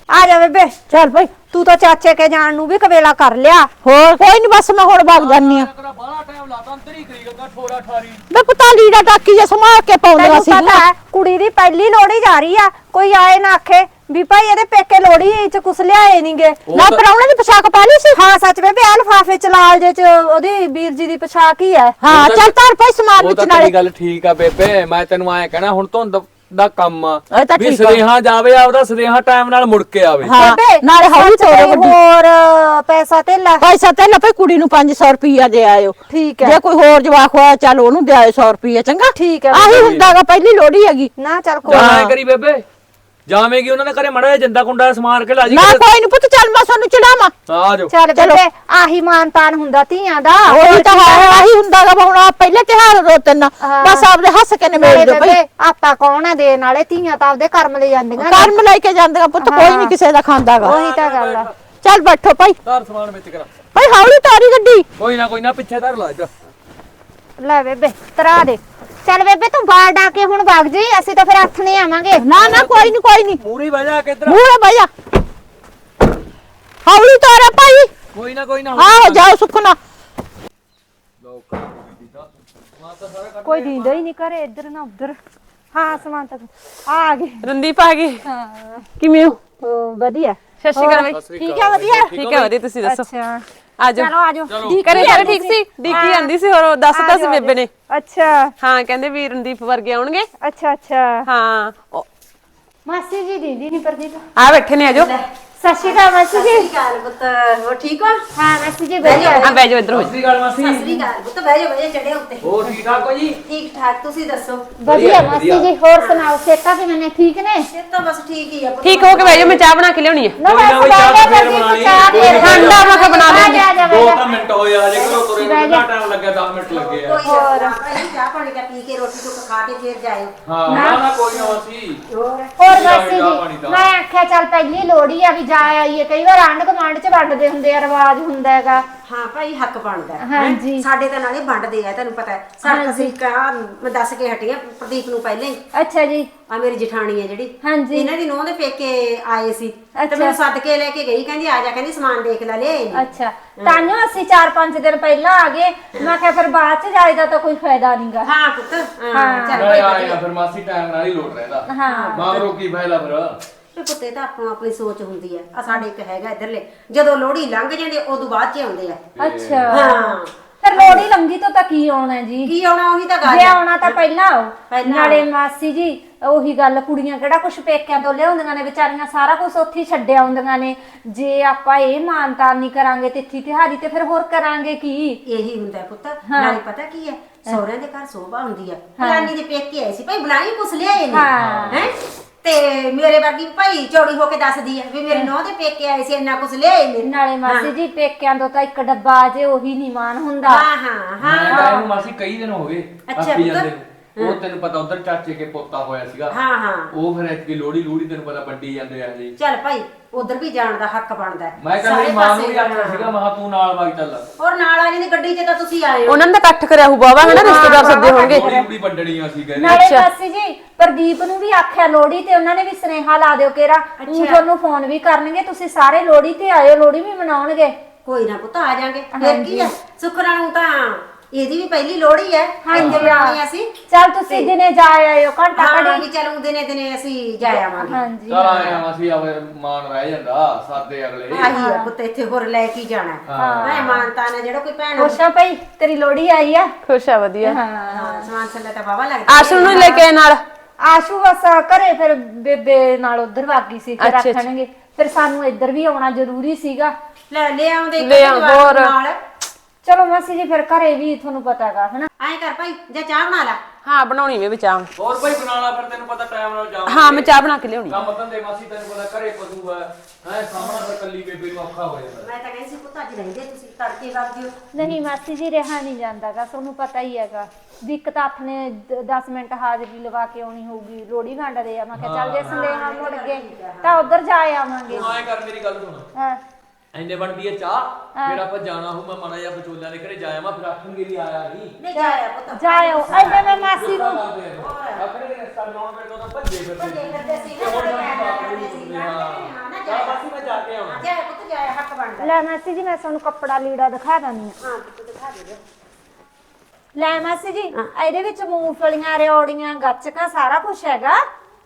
ਆ ਜਾ ਬੇਬੇ। ਚੱਲ ਭਾਈ ਤੂੰ ਤਾਂ ਚਾਚੇ ਕੇ ਜਾਣ ਨੂੰ ਵੀ ਕਵੇਲਾ ਕਰ ਲਿਆ। ਹੋਰ ਕੋਈ ਨਹੀਂ ਬਸ ਮੈਂ ਹੁਣ ਵਗ ਜਾਨੀ ਆ ਬਾਹਲਾ ਟਾਈਮ ਲਾਤਾ ਅੰਦਰ ਹੀ ਕਰੀ ਜਾਂਦਾ ਠੋਰਾ ਠਾਰੀ। ਮੈਂ ਪਤਾ ਲੀੜਾ ਟਾਕੀ ਜੇ ਸਮਾ ਕੇ ਪਾਉਂਦਾ ਤੈਨੂੰ ਸੀ ਪਤਾ ਹੈ ਕੁੜੀ ਦੀ ਪਹਿਲੀ ਲੋੜੀ ਜਾ ਰਹੀ ਆ ਕੋਈ ਆਏ ਨਾ ਆਖੇ। ਵੀ ਭਾਈ ਇਹਦੇ ਪੇਕੇ ਲੋੜੀ ਚ ਕੁਛ ਲਿਆਏ ਨਹੀਂਗੇ ਉਹ ਨਾ ਤਾਂ- ਪਰਾਉਣੇ ਦੀ ਪੋਸ਼ਾਕ ਪਾ ਲਈ ਸੀ? ਹਾਂ ਸੱਚ ਬੇਬੇ ਆ ਲਫਾਫੇ ਚ ਲਾਲ ਜੇ ਚ ਉਹਦੀ ਵੀਰ ਜੀ ਦੀ ਪੋਸ਼ਾਕ ਹੀ ਹੈ। ਹਾਂ ਤਾਂ- ਚੱਲ ਧਰ ਭਾਈ ਸਮਾਨ ਉਹ ਵਿੱਚ ਤਾਂ ਨਾਲੇ। ਤੇਰੀ ਗੱਲ ਠੀਕ ਆ ਬੇਬੇ ਮੈਂ ਤੈਨੂੰ ਐਂ ਕਹਿਣਾ ਹੁਣ ਧੁੰਦ ਦਾ ਕੰਮ ਆ। ਇਹ ਤਾਂ ਵੀ ਠੀਕ ਆ। ਸਦੇਹਾ ਜਾਵੇ ਆਪਦਾ ਸਦੇਹਾ ਟਾਈਮ ਨਾਲ ਮੁੜ ਕੇ ਆਵੇ। ਹਾਂ ਬੇਬੇ ਨਾਲੇ ਹੌਲੀ ਸੱਚ ਤੋਰੋ ਹੋਰ ਅ, ਪੈਸਾ ਧੇਲਾ ਪੈਸਾ ਤੇ ਲੱਭੇ ਕੁੜੀ ਨੂੰ 500 ਰੁਪਈਆ ਦੇ ਆਇਓ। ਠੀਕ ਹੈ। ਜੇ ਕੋਈ ਹੋਰ ਜਵਾਕ ਹੋਇਆ ਚੱਲ ਉਹਨੂੰ ਦੇ ਆਇਓ 100 ਰੁਪਈਆ ਚੰਗਾ? ਠੀਕ ਹੈ ਆਹੀ ਹੁੰਦਾਗਾ ਪਹਿਲੀ ਲੋੜੀ ਹੈਗੀ। ਨਾ ਚੱਲ ਕੋਈ ਜਾਂ ਐਂ ਕਰੀ ਬੇਬੇ। ਜਾਵੇਂਗੀ ਉਹਨਾਂ ਦੇ ਘਰੇ ਮੜਾ ਜਿੰਦਾ ਕੁੰਡਾ ਸਮਾਰ ਕੇ ਲਾ ਜੀ ਨਾ ਕੋਈ ਨਹੀਂ ਪੁੱਤ ਚੱਲ ਮੈਂ ਸਾਨੂੰ ਚੜਾਵਾਂ। ਆ ਜਾਓ। ਚੱਲ ਬੇਬੇ ਆਹੀ ਮਾਨ ਤਾਨ ਹੁੰਦਾ ਧੀਆਂ ਦਾ। ਉਹੀ ਤਾਂ ਹੈ ਆਹੀ ਹੁੰਦਾਗਾ ਵਾ ਹੁਣ ਪਹਿਲੇ ਤਿਹਾਰ ਦੋ ਤਿੰਨ ਹਾਂ। ਬਸ ਆਪਦੇ ਹੱਸ ਕੇ ਨਿਬੇੜ ਨਾਲੇ ਦਿਓ ਭਾਈ ਬੇਬੇ ਆਪਾਂ ਕੌਣ ਆ ਦੇਣ ਵਾਲੇ? ਧੀਆਂ ਤਾਂ ਆਪਦੇ ਕਰਮ ਲੈ ਜਾਂਦੀਆਂ ਨੇ। ਕਰਮ ਲੈ ਕੇ ਜਾਂਦੀਆਂ ਪੁੱਤ ਕੋਈ ਨਹੀਂ ਕਿਸੇ ਦਾ ਖਾਂਦਾਗਾ ਉਹੀ ਤਾਂ ਗੱਲ ਆ। ਚੱਲ ਬੈਠੋ ਭਾਈ। ਧਰ ਸਮਾਨ ਵਿੱਚ ਕਰਾ। ਭਾਈ ਹੌਲੀ ਤਾਰੀ ਗੱਡੀ। ਕੋਈ ਨਾ ਕੋਈ ਨਾ ਪਿੱਛੇ ਧਰ ਲਾ ਇੱਧਰ। ਲੈ ਬੇਬੇ ਤਰਾ ਦੇ। ਚੱਲ ਬੇਬੇ ਤੂੰ ਬਾਹਰ ਡਾ ਕੇ ਹੁਣ ਵਗ ਜੀ ਅਸੀਂ ਤਾਂ ਫਿਰ ਹੱਥ ਨਹੀਂ ਆਵਾਂਗੇ। ਨਾ ਨਾ ਕੋਈ ਨਹੀਂ ਕੋਈ ਨਹੀਂ ਪੂਰੀ ਵਜਾ ਕੇ ਇੱਧਰ ਮੂਹਰੇ ਬਹਿ ਜਾ। ਹੌਲੀ ਤਾਰਾ ਭਾਈ। ਕੋਈ ਨਾ ਕੋਈ ਨਾ ਆਹੋ ਜਾਓ ਸੁਖਨਾ ਕੋਈ ਦੀਂਦਾ। ਹੀ ਨਹੀਂ ਕਰੇ ਇੱਧਰ ਨਾ ਉੱਧਰ। ਹਾਂ ਸਮਾਨ ਤੱਕ ਆ ਗਏ। ਰੰਦੀਪ ਆ ਗਈ। ਹਾਂ। ਕਿਵੇਂ ਹੋ? ਉਹ ਵਧੀਆ। ਸਤਿ ਸ਼੍ਰੀ ਅਕਾਲ ਬਾਈ। ਠੀਕ ਹੈ ਵਧੀਆ? ਠੀਕ ਹੈ ਵਧੀਆ ਤੁਸੀਂ ਦੱਸੋ? ਅੱਛਾ। ਆਜੋ। ਚਲੋ ਆਜੋ। ਕਰੇ ਸਾਰੇ ਠੀਕ ਸੀ। ਡੀਕੀ ਆਂਦੀ ਸੀ ਹੋਰ ਦੱਸਤਾ ਸੀ ਬੇਬੇ ਨੇ। ਅੱਛਾ। ਹਾਂ ਕਹਿੰਦੇ ਵੀ ਰਣਦੀਪ ਵਰਗੇ ਆਉਣਗੇ। ਅੱਛਾ ਅੱਛਾ। ਹਾਂ ਉਹ- ਮਾਸੀ ਜੀ ਦੀਦੀ ਨਹੀਂ ਪ੍ਰਦੀਪ। ਆ ਬੈਠੇ ਨੇ ਆਜੋ। ਸਤਿ ਸ਼੍ਰੀ ਅਕਾਲ ਮਾਸੀ ਜੀ। ਕਾਲ ਪੁੱਤ ਹੋ ਠੀਕ ਹੋ? ਹਾਂ ਮਾਸੀ ਜੀ ਵਧੀਆ। ਆ ਬਹਿ ਜਾਓ ਇੱਧਰ ਹੋ। ਸਸਰੀ ਗੱਲ ਮਾਸੀ। ਸ੍ਰੀ ਅਕਾਲ ਪੁੱਤ ਬਹਿ ਜਾ ਬਹਿ ਜਾ ਚੜੇ ਉੱਤੇ। ਹੋਰ ਠੀਕ ਠਾਕ ਹੋ ਜੀ? ਠੀਕ ਠਾਕ ਤੁਸੀਂ ਦੱਸੋ? ਵਧੀਆ ਮਾਸੀ ਜੀ ਹੋਰ ਸੁਣਾਓ ਸੇਤਾ ਕਿ ਮੈਨੇ ਠੀਕ ਨੇ? ਇਹ ਤਾਂ ਬਸ ਠੀਕ ਹੀ ਆ ਪੁੱਤ। ਠੀਕ ਹੋ ਕੇ ਬਹਿ ਜਾਓ ਮੈਂ ਚਾਹ ਬਣਾ ਕੇ ਲਿਆਉਣੀ ਹੈ ਨਾ ਕੋਈ ਨਾ ਬਸ ਕੋਈ ਚਾਹ ਬੈਠੇ ਫੇਰ ਪ੍ਰਦੀਪ ਬਣਾ ਲਈ। ਚਾਹ ਦੇ ਠੰਡਾ ਮੈਂ ਕਿਹਾ ਬਣਾ ਆ ਲੈਂਦੀ। ਜਾ ਜਾ ਦੋ ਬੈਠਾ ਤਾਂ ਮਿੰਟ ਹੋਏ ਆ ਹਜੇ ਘਰੋਂ ਤੁਰੇ ਨੂੰ ਟਾਈਮ ਲੱਗਿਆ 10 ਮਿੰਟ ਲੱਗੇ ਆ। ਹੋਰ ਚਾਹ ਪਾਣੀ ਦਾ ਪੀ ਕੇ ਰੋਟੀ ਟੁੱਕ ਖਾ ਕੇ ਫੇਰ ਜਾਇਓ। ਹਾਂ ਨਾ। ਨਾ ਕੋਈ ਨਾ ਮਾਸੀ। ਹੋਰ? ਹੋਰ ਮਾਸੀ ਜੀ ਤਾਂ। ਮੈਂ ਆਖਿਆ ਚੱਲ ਪਹਿਲੀ ਲੋੜੀ ਆ ਵੀ ਜਾ ਆਈਏ ਕਈ ਵਾਰ ਆਂਢ ਗੁਆਂਢ ਚ ਵੰਡਦੇ ਹੁੰਦੇ ਆ ਰਿਵਾਜ ਹੁੰਦਾ ਹੈਗਾ। ਹਾਂ ਭਾਈ ਹੱਕ ਬਣਦਾ ਹੈ। ਹਾਂਜੀ। ਸਾਡੇ ਤਾਂ ਨਾਲੇ ਵੰਡਦੇ ਆ ਤੈਨੂੰ ਪਤਾ ਹੈ। ਸਾਡੇ ਅਸੀਂ ਕਹਾ ਮੈਂ ਦੱਸ ਕੇ ਹਟੀ ਆ ਪ੍ਰਦੀਪ ਨੂੰ ਪਹਿਲਾਂ ਹੀ। ਅੱਛਾ ਜੀ। ਆ ਮੇਰੀ ਜਠਾਣੀ ਹੈ ਜਿਹੜੀ। ਹਾਂਜੀ। ਇਹਨਾਂ ਦੀ ਨੂੰਹ ਦੇ ਪੇਕੇ ਆਏ ਸੀ। ਤੇ। ਮੈਨੂੰ ਸੱਦ ਕੇ ਲੈ ਕੇ ਗਈ ਕਹਿੰਦੀ ਆ ਜਾ ਕਹਿੰਦੀ ਸਮਾਨ ਦੇਖ ਲੈ ਲੈ। ਅੱਛਾ। ਤਾਂਿਓ ਅਸੀਂ 4-5 ਦਿਨ ਪਹਿਲਾਂ ਆ ਗਏ। ਮੈਂ ਕਿਹਾ ਫਿਰ ਬਾਅਦ ਚ ਜਾਇਦਾ ਤਾਂ ਕੋਈ ਫਾਇਦਾ ਨਹੀਂਗਾ ਹਾਂ ਪੁੱਤ। ਹਾਂ ਹਾਂ। ਚੱਲ ਨਾਲੇ ਭਾਈ ਆਏ ਆ ਫਿਰ ਮਾਸੀ ਟਾਈਮ ਨਾਲ ਹੀ ਲੋਟ ਰਹਿੰਦਾ। ਹਾਂ। ਮਗਰੋਂ ਕੀ ਫਾਇਦਾ ਫਿਰ? ਤੇ ਪੁੱਤੇ ਤਾਂ ਆਪੋ ਆਪਣੀ ਸੋਚ ਹੁੰਦੀ ਹੈ ਆ ਸਾਡੇ ਇੱਕ ਹੈਗਾ ਇਧਰਲੇ ਜਦੋਂ ਲੋਹੜੀ ਲੰਘ ਜਾਂਦੀ ਉਦੋਂ ਬਾਅਦ ਚ ਆਉਂਦੇ ਆ। ਅੱਛਾ। ਹਾਂ। ਫਿਰ ਲੋੜੀ ਲੰਗੀ ਤੋਂ ਤਾਂ ਕੀ ਆਉਣਾ ਜੀ? ਕੀ ਆਉਣਾ ਉਹੀ ਤਾਂ ਗੱਲ ਜੇ ਹੈ ਆਉਣਾ ਤਾਂ ਪਹਿਲਾਂ ਆਓ। ਪਹਿਲਾਂ ਨਾਲੇ ਮਾਸੀ ਜੀ ਉਹੀ ਗੱਲ ਕੁੜੀਆਂ ਕਿਹੜਾ ਕੁਛ ਪੇਕਿਆਂ ਤੋਂ ਲਿਆਉਂਦੀਆਂ ਨੇ ਵਿਚਾਰੀਆਂ ਸਾਰਾ ਕੁਝ ਉੱਥੇ ਹੀ ਛੱਡਿਆ ਆਉਂਦੀਆਂ ਨੇ। ਜੇ ਆਪਾਂ ਇਹ ਮਾਨਤਾ ਨਹੀਂ ਕਰਾਂਗੇ ਤਿੱਥੀ ਤਿਹਾਰੀ ਤੇ ਫਿਰ ਹੋਰ ਕਰਾਂਗੇ ਕੀ? ਇਹੀ ਹੁੰਦਾ ਹੈ। ਪੁੱਤ ਨਾਲੇ ਪਤਾ ਕੀ ਹੈ ਸਹੁਰਿਆਂ ਦੇ ਘਰ ਸੋਭਾ ਹੁੰਦੀ ਹੈ। ਫਲਾਨੀ ਦੇ ਪੇਕੇ ਆਏ ਸੀ ਭਾਈ ਬੁਲਾਈ ਕੁਛ ਲਿਆਏ ਨੇ। ਹਾਂ। ਹੈ? ਤੇ ਮੇਰੇ ਵਰਗੀ ਭਾਈ ਚੌੜੀ ਹੋ ਕੇ ਦੱਸਦੀ ਹੈ ਵੀ ਮੇਰੇ ਨੌਂ ਦੇ ਪੇਕੇ ਆਏ ਸੀ ਇੰਨਾ ਕੁਛ ਲਿਆਏ ਨੇ। ਨਾਲੇ ਮਾਸੀ ਜੀ ਪੇਕਿਆਂ ਤੋਂ ਤਾਂ ਇੱਕ ਡੱਬਾ ਜੇ ਉਹੀ ਨਹੀਂ ਮਾਨ ਹੁੰਦਾ। ਹਾਂ ਹਾਂ ਹਾਂ। ਮੈਂ ਤਾਂ ਇਹਨੂੰ ਮਾਸੀ ਕਈ ਦਿਨ ਹੋ ਗਏ ਅੱਛਾ, ਆਪੀ ਪੁੱਤ। ਜਾਂਦੇ ਨੂੰ। ਉਹ ਤੈਨੂੰ ਪਤਾ ਉਧਰ ਚਾਚੇ ਕੇ ਪੋਤਾ ਹੋਇਆ ਸੀਗਾ। ਹਾਂ ਹਾਂ। ਉਹ ਫਿਰ ਇਤਕੀ ਲੋੜੀ ਲੋੜੀ ਤੈਨੂੰ ਪਤਾ ਵੱਡੀ ਜਾਂਦੇ ਆ ਜੀ। ਚੱਲ ਭਾਈ ਉਧਰ ਵੀ ਜਾਣ ਦਾ ਹੱਕ ਬਣਦਾ ਹੈ। ਮੈਂ ਕਹਿੰਦਾ ਸਾਰੇ ਮੇਰੀ ਮਾਂ ਨੂੰ ਪਾਸੇ ਵੀ ਆਖਿਆ ਸੀਗਾ ਮਹਾ ਤੂੰ ਨਾਲ ਵਗ ਚੱਲ। ਹੋਰ ਨਾਲ ਆ ਜਾਂਦੀ ਗੱਡੀ 'ਚ ਤਾਂ ਤੁਸੀਂ ਆਏ ਹੋ। ਉਹਨਾਂ ਨੇ ਤਾਂ ਇਕੱਠ ਕਰਿਆ ਹੋਊ ਬਾਵਾ ਹਨਾ ਰਿਸ਼ਤੇਦਾਰ ਸੱਦੇ ਹੋਣਗੇ। ਲੋੜੀ ਲੋੜੀ ਵੱਡਣੀਆਂ ਸੀ ਕਹਿੰਦੇ ਨਾਲੇ ਮਾਸੀ ਜੀ ਪ੍ਰਦੀਪ ਨੂੰ ਵੀ ਆਖਿਆ ਲੋੜੀ ਤੇ ਉਹਨਾਂ ਨੇ ਵੀ ਸੁਨੇਹਾ ਲਾ ਦਿਓ ਕਿਰਾ ਉਹ ਤੁਹਾਨੂੰ ਫੋਨ ਵੀ ਕਰਨਗੇ ਤੁਸੀਂ ਸਾਰੇ ਲੋੜੀ ਤੇ ਆਇਓ ਲੋੜੀ ਵੀ ਮਨਾਉਣਗੇ। ਕੋਈ ਨਾ ਪੁੱਤ ਆ ਜਾਾਂਗੇ। ਫਿਰ ਕੀ ਹੈ? ਸੁੱਖ ਨਾਲ ਊਂ ਤਾਂ ਇਹਦੀ ਵੀ ਪਹਿਲੀ ਲੋਹੜੀ ਹੈ। ਇੱਥੇ ਬਣਾਉਣੀ ਅਸੀਂ। ਚੱਲ ਤੁਸੀਂ ਦਿਨੇ ਜਾ ਆਇਓ ਘੰਟਾ ਹਾਂ ਘੜੀ। ਵੀ ਚਲੋ ਦਿਨੇ ਦਿਨੇ ਅਸੀਂ ਜਾ ਆਵਾਂਗੇ। ਹਾਂਜੀ। ਚਲ ਆਇਆ ਮਾਸੀ ਆਵੇ ਮਾਨ ਰਹਿ ਜਾਂਦਾ ਸਾਦੇ ਅਗਲੇ। ਆਹੀ ਆ ਪੁੱਤ ਇੱਥੇ ਹੋਰ ਲੈ ਕੇ ਹੀ। ਜਾਣਾ ਹੈ ਮੈਂ ਮਾਨਤਾ ਨਾ ਜਿਹੜਾ ਕੋਈ ਭੈਣ ਖੁਸ਼ਾ ਭਾਈ ਤੇਰੀ ਲੋੜੀ ਆਈ ਆ? ਖੁਸ਼ ਆ ਵਧੀਆ। ਹਾਂ। ਹਾਂ, ਸਮਾਨ ਥੱਲੇ ਤਾਂ ਵਾਵਾ ਲੱਗਦਾ। ਆਸ਼ੂ ਨੂੰ ਲੈ ਕੇ ਆਏ ਨਾਲ? ਆਸ਼ੂ ਬਸ ਘਰੇ ਫਿਰ ਬੇਬੇ ਨਾਲ ਉਧਰ ਵਾਗੀ ਸੀ ਫਿਰ ਅੱਛਾ, ਅੱਛਾ। ਆਖਣਗੇ ਫਿਰ ਸਾਨੂੰ ਇੱਧਰ ਵੀ ਆਉਣਾ ਜ਼ਰੂਰੀ ਸੀਗਾ। ਲੈ ਲੈ ਆਉਂਦੇ ਇੱਕ ਲੈ ਆ, ਹੋਰ। ਨਾਲ। ਚਲੋ ਮਾਸੀ ਜੀ ਫਿਰ ਘਰੇ ਵੀ ਤੁਹਾਨੂੰ ਪਤਾਗਾ ਹਨਾ? ਐਂ ਕਰ ਭਾਈ ਜਾਂ ਚਾਹ ਬਣਾ ਲੈ। ਹਾਂ ਬਣਾਉਣੀ ਮੈਂ ਵੀ ਚਾਹ। ਹੋਰ ਭਾਈ ਬਣਾ ਲਾ ਫਿਰ ਤੈਨੂੰ ਪਤਾ ਟਾਈਮ ਨਾਲ ਜਾਵਾਂ ਹਾਂ ਮੈਂ ਚਾਹ ਬਣਾ ਕੇ ਲਿਆਉਣੀ। ਕੰਮ ਧੰਦੇ ਮਾਸੀ ਤੈਨੂੰ ਪਤਾ ਘਰੇ ਪਸ਼ੂ ਹੈ ਹੈ ਸਾਹਮਣਾ ਫਿਰ ਕੱਲੀ ਬੇਬੇ ਨੂੰ ਔਖਾ ਹੋ ਜਾਂਦਾ। ਮੈਂ ਤਾਂ ਕਹਿੰਦੀ ਸੀ ਪੁੱਤ ਅੱਜ ਰਹਿੰਦੇ ਤੁਸੀਂ ਤੜਕੇ ਵਗ ਜਿਓ ਨਹੀਂ ਮਾਸੀ ਜੀ ਰਿਹਾ ਨਹੀਂ ਜਾਂਦਾਗਾ ਤੁਹਾਨੂੰ ਪਤਾ ਹੀ ਹੈਗਾ। ਵੀ ਇੱਕ ਤਾਂ ਆਪਣੇ 10 ਮਿੰਟ ਹਾਜ਼ਰੀ ਲਵਾ ਕੇ ਆਉਣੀ ਹੋਊਗੀ ਲੋੜੀ ਵੰਡਦੇ ਆ। ਮੈਂ ਕਿਹਾ ਚੱਲ ਜੇ ਸੰਦੇਹਾ ਮੁੜ ਗਏ ਤਾਂ ਉਧਰ ਜਾ ਆਵਾਂਗੇ। ਤੂੰ ਐਂ ਕਰ ਮੇਰੀ ਗੱਲ ਸੁਣ। ਹਾਂ। ਐਨੇ ਬਣਦੀ ਹੈ ਚਾਹ ਫਿਰ ਆਪਾਂ ਜਾਣਾ ਹੋ ਮੈਂ ਮਾੜਾ ਜਿਹਾ ਵਿਚੋਲਿਆਂ ਦੇ ਘਰੇ ਜਾਇਆ ਮੈਂ ਫਿਰ ਆਖਣਗੇ ਵੀ ਆਇਆ ਨਹੀਂ ਨਹੀਂ ਜਾਇਆ ਪੁੱਤ ਜਾਇਓ ਐਡੇ ਮੈਂ ਮਾਸੀ ਨੂੰ ਆਖਣਗੇ ਰਸਤਾ ਲਾਉਣ ਵੇਲੇ ਤਾਂ ਭੱਜੇ ਫਿਰਦੇ ਸੀ। ਕਰਦੇ ਸੀ ਤੇ ਹੁਣ ਤਾਂ ਬਾਪੂ ਨੂੰ ਸੁਣਦੇ ਹਾਂ। ਚੱਲ ਮਾਸੀ ਮੈਂ ਜਾ ਕੇ ਆਉਣਾ। ਜਾਇਆ ਪੁੱਤ ਜਾਇਆ ਹੱਕ ਬਣਦਾ। ਲੈ ਮਾਸੀ ਜੀ ਮੈਂ ਤੁਹਾਨੂੰ ਕੱਪੜਾ ਲੀੜਾ ਦਿਖਾ ਦਿੰਦੀ ਹਾਂ। ਹਾਂ ਪੁੱਤ ਦਿਖਾ ਦੇ ਦਿਓ। ਲੈ ਮਾਸੀ ਜੀ ਇਹਦੇ ਵਿੱਚ ਮੂੰਗਫਲੀਆਂ ਰਿਓੜੀਆਂ ਗੱਚਕਾਂ ਸਾਰਾ ਕੁਝ ਹੈਗਾ।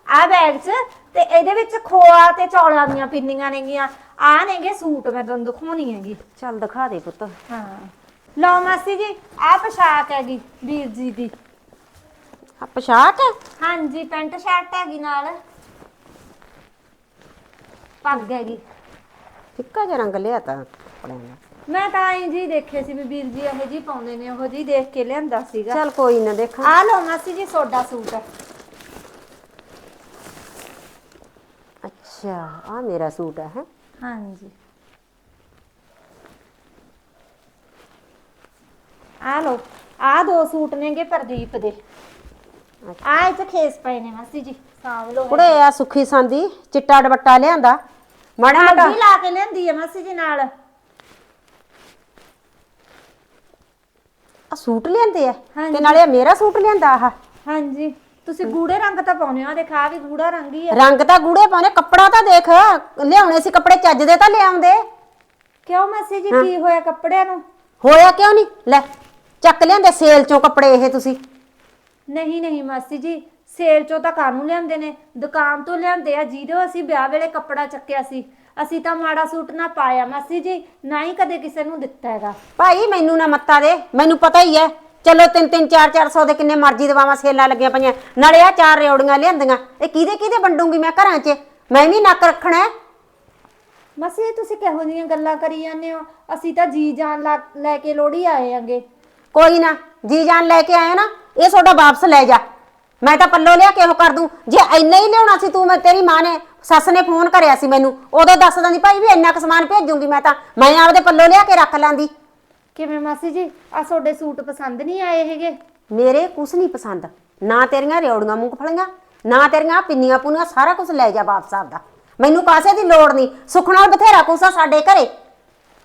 ਆ ਬੈਗ 'ਚ ਤੇ ਇਹਦੇ ਵਿੱਚ ਖੋਆ ਤੇ ਚੌਲਾਂ ਦੀਆਂ ਪਿੰਨੀਆਂ ਨੇਗੀਆਂ। ਆ ਨੇਗੇ ਸੂਟ ਮੈਂ ਤੁਹਾਨੂੰ ਦਿਖਾਉਣੀ ਹੈਗੀ। ਚੱਲ ਦਿਖਾ ਦੇ ਪੁੱਤ। ਹਾਂ। ਲਓ ਮਾਸੀ ਜੀ ਆ ਪੋਸ਼ਾਕ ਹੈਗੀ ਵੀਰ ਜੀ ਦੀ। ਆ ਪੋਸ਼ਾਕ? ਹਾਂਜੀ ਪੈਂਟ ਸ਼ਰਟ ਹੈਗੀ ਨਾਲ। ਪੱਗ ਹੈਗੀ। ਫਿੱਕਾ ਜਿਹਾ ਰੰਗ ਲਿਆ ਤਾਂ ਕੱਪੜਿਆਂ ਦਾ ਮੈਂ ਤਾਂ ਐਂ ਜੀ ਦੇਖੇ ਸੀ ਵੀ ਵੀਰ ਜੀ ਇਹੋ ਜੀ ਪਾਉਂਦੇ ਨੇ ਉਹੋ ਜੀ ਦੇਖ ਕੇ ਲਿਆਂਦਾ ਸੀਗਾ। ਚੱਲ ਕੋਈ ਨਾ ਦੇਖਾਂ। ਆ ਲਓ ਮਾਸੀ ਜੀ ਸੋਡਾ ਸੂਟ। ਅੱਛਾ ਆ ਮੇਰਾ ਸੂਟ ਹੈ ਹੈਂ? ਹਾਂਜੀ। ਆ ਲਓ ਆ ਦੋ ਸੂਟ ਨੇਗੇ ਪ੍ਰਦੀਪ ਦੇ। ਆ ਇੱਥੇ ਖੇਸ ਪਏ ਨੇ ਮਾਸੀ ਜੀ ਸਾਂਭ ਲਓ। ਕੁੜੇ ਆ ਸੁੱਖੀ ਸੰਦੀ ਚਿੱਟਾ ਦੁਪੱਟਾ ਲਿਆਂਦਾ। ਮਾੜਾ ਮੋਟਾ। ਹਲਦੀ ਲਾ ਕੇ ਲੈਂਦੀ ਹੈ ਮਾਸੀ ਜੀ ਨਾਲ। ਆ ਸੂਟ ਲਿਆਂਦੇ ਆ? ਹਾਂਜੀ। ਤੇ ਨਾਲੇ ਆ ਮੇਰਾ ਸੂਟ ਲਿਆਂਦਾ ਆਹ? ਹਾਂਜੀ। ਤੁਸੀਂ ਗੂੜੇ ਰੰਗ ਤਾਂ ਪਾਉਨੇ ਹੋ ਦੇਖਾ ਵੀ ਗੂੜਾ ਰੰਗ ਹੀ ਹੈ ਰੰਗ ਤਾਂ ਗੂੜੇ ਪਾਉਣੇ ਕੱਪੜਾ ਤਾਂ ਦੇਖ ਲਿਆਉਣੇ ਸੀ ਕੱਪੜੇ ਚੱਜ ਦੇ ਤਾਂ ਲਿਆਉਂਦੇ। ਕਿਉਂ ਮਾਸੀ ਜੀ ਕੀ ਹੋਇਆ ਕੱਪੜਿਆਂ ਨੂੰ? ਹੋਇਆ ਕਿਉਂ ਨਹੀਂ ਲੈ ਚੱਕ ਲਿਆਂਦੇ ਸੇਲ ਚੋਂ ਕੱਪੜੇ ਇਹ ਤੁਸੀਂ। ਨਹੀਂ ਨਹੀਂ ਮਾਸੀ ਜੀ ਸੇਲ ਚੋਂ ਤਾਂ ਕਾਨੂੰ ਲਿਆਂਦੇ ਨੇ? ਦੁਕਾਨ ਤੋਂ ਲਿਆਂਦੇ ਆ ਜਿਹਦੇ ਅਸੀਂ ਵਿਆਹ ਵੇਲੇ ਕੱਪੜਾ ਚੱਕਿਆ ਸੀ। ਅਸੀਂ ਤਾਂ ਮਾੜਾ ਸੂਟ ਨਾ ਪਾਇਆ ਮਾਸੀ ਜੀ ਨਾ ਹੀ ਕਦੇ ਕਿਸੇ ਨੂੰ ਦਿੱਤਾ ਹੈਗਾ। ਭਾਈ ਮੈਨੂੰ ਨਾ ਮੱਤਾ ਦੇ ਮੈਨੂੰ ਪਤਾ ਹੀ ਹੈ। ਚਲੋ 3 3 4 400 ਦੇ ਕਿੰਨੇ ਮਰਜ਼ੀ ਦਵਾਵਾਂ ਸੇਲਾਂ ਲੱਗੀਆਂ ਪਈਆਂ। ਨਾਲੇ ਆ ਚਾਰ ਰਿਓੜੀਆਂ ਲਿਆਂਦੀਆਂ। ਇਹ ਕਿਹਦੇ ਕਿਹਦੇ ਵੰਡੂੰਗੀ ਮੈਂ ਘਰਾਂ 'ਚ? ਮੈਂ ਵੀ ਨੱਕ ਰੱਖਣਾ ਹੈ। ਮਾਸੀ ਜੀ ਤੁਸੀਂ ਕਿਹੋ ਜਿਹੀਆਂ ਗੱਲਾਂ ਕਰੀ ਜਾਂਦੇ ਹੋ? ਅਸੀਂ ਤਾਂ ਜੀ ਜਾਨ ਲਾ- ਲੈ ਕੇ ਲੋੜੀ ਆਏ ਆਂਗੇ। ਕੋਈ ਨਾ ਜੀ ਜਾਨ ਲੈ ਕੇ ਆਇਆ ਨਾ ਇਹ ਤੁਹਾਡਾ ਵਾਪਸ ਲੈ ਜਾ। ਮੈਂ ਤਾਂ ਪੱਲੋ ਲਿਆ ਕੇ ਉਹ ਕਰ ਦੂੰ। ਜੇ ਇੰਨਾ ਹੀ ਲਿਆਉਣਾ ਸੀ ਤੂੰ ਮੈਂ ਤੇਰੀ ਮਾਂ ਨੇ ਸੱਸ ਨੇ ਫੋਨ ਕਰਿਆ ਸੀ ਮੈਨੂੰ। ਉਦੋਂ ਦੱਸ ਦਿੰਦੀ ਭਾਈ ਵੀ ਇੰਨਾ ਕੁ ਸਮਾਨ ਭੇਜੂੰਗੀ ਮੈਂ ਤਾਂ। ਮੈਂ ਆਪਦੇ ਪੱਲੋ ਲਿਆ ਕੇ ਰੱਖ ਲਾਂਦੀ। ਕਿਵੇਂ ਮਾਸੀ ਜੀ? ਆ ਤੁਹਾਡੇ ਸੂਟ ਪਸੰਦ ਨਹੀਂ ਆਏ ਹੈਗੇ? ਮੇਰੇ ਕੁਛ ਨਹੀਂ ਪਸੰਦ। ਨਾ ਤੇਰੀਆਂ ਰਿਓੜੀਆਂ ਮੂੰਗਫਲੀਆਂ ਨਾ ਤੇਰੀਆਂ ਪਿੰਨੀਆਂ ਪੁੰਨੀਆਂ ਸਾਰਾ ਕੁਝ ਲੈ ਜਾ ਵਾਪਸ ਆਪਦਾ। ਮੈਨੂੰ ਕਾਸੇ ਦੀ ਲੋੜ ਨਹੀਂ। ਸੁੱਖ ਨਾਲ ਬਥੇਰਾ ਕੁਛ ਆ ਸਾਡੇ ਘਰੇ।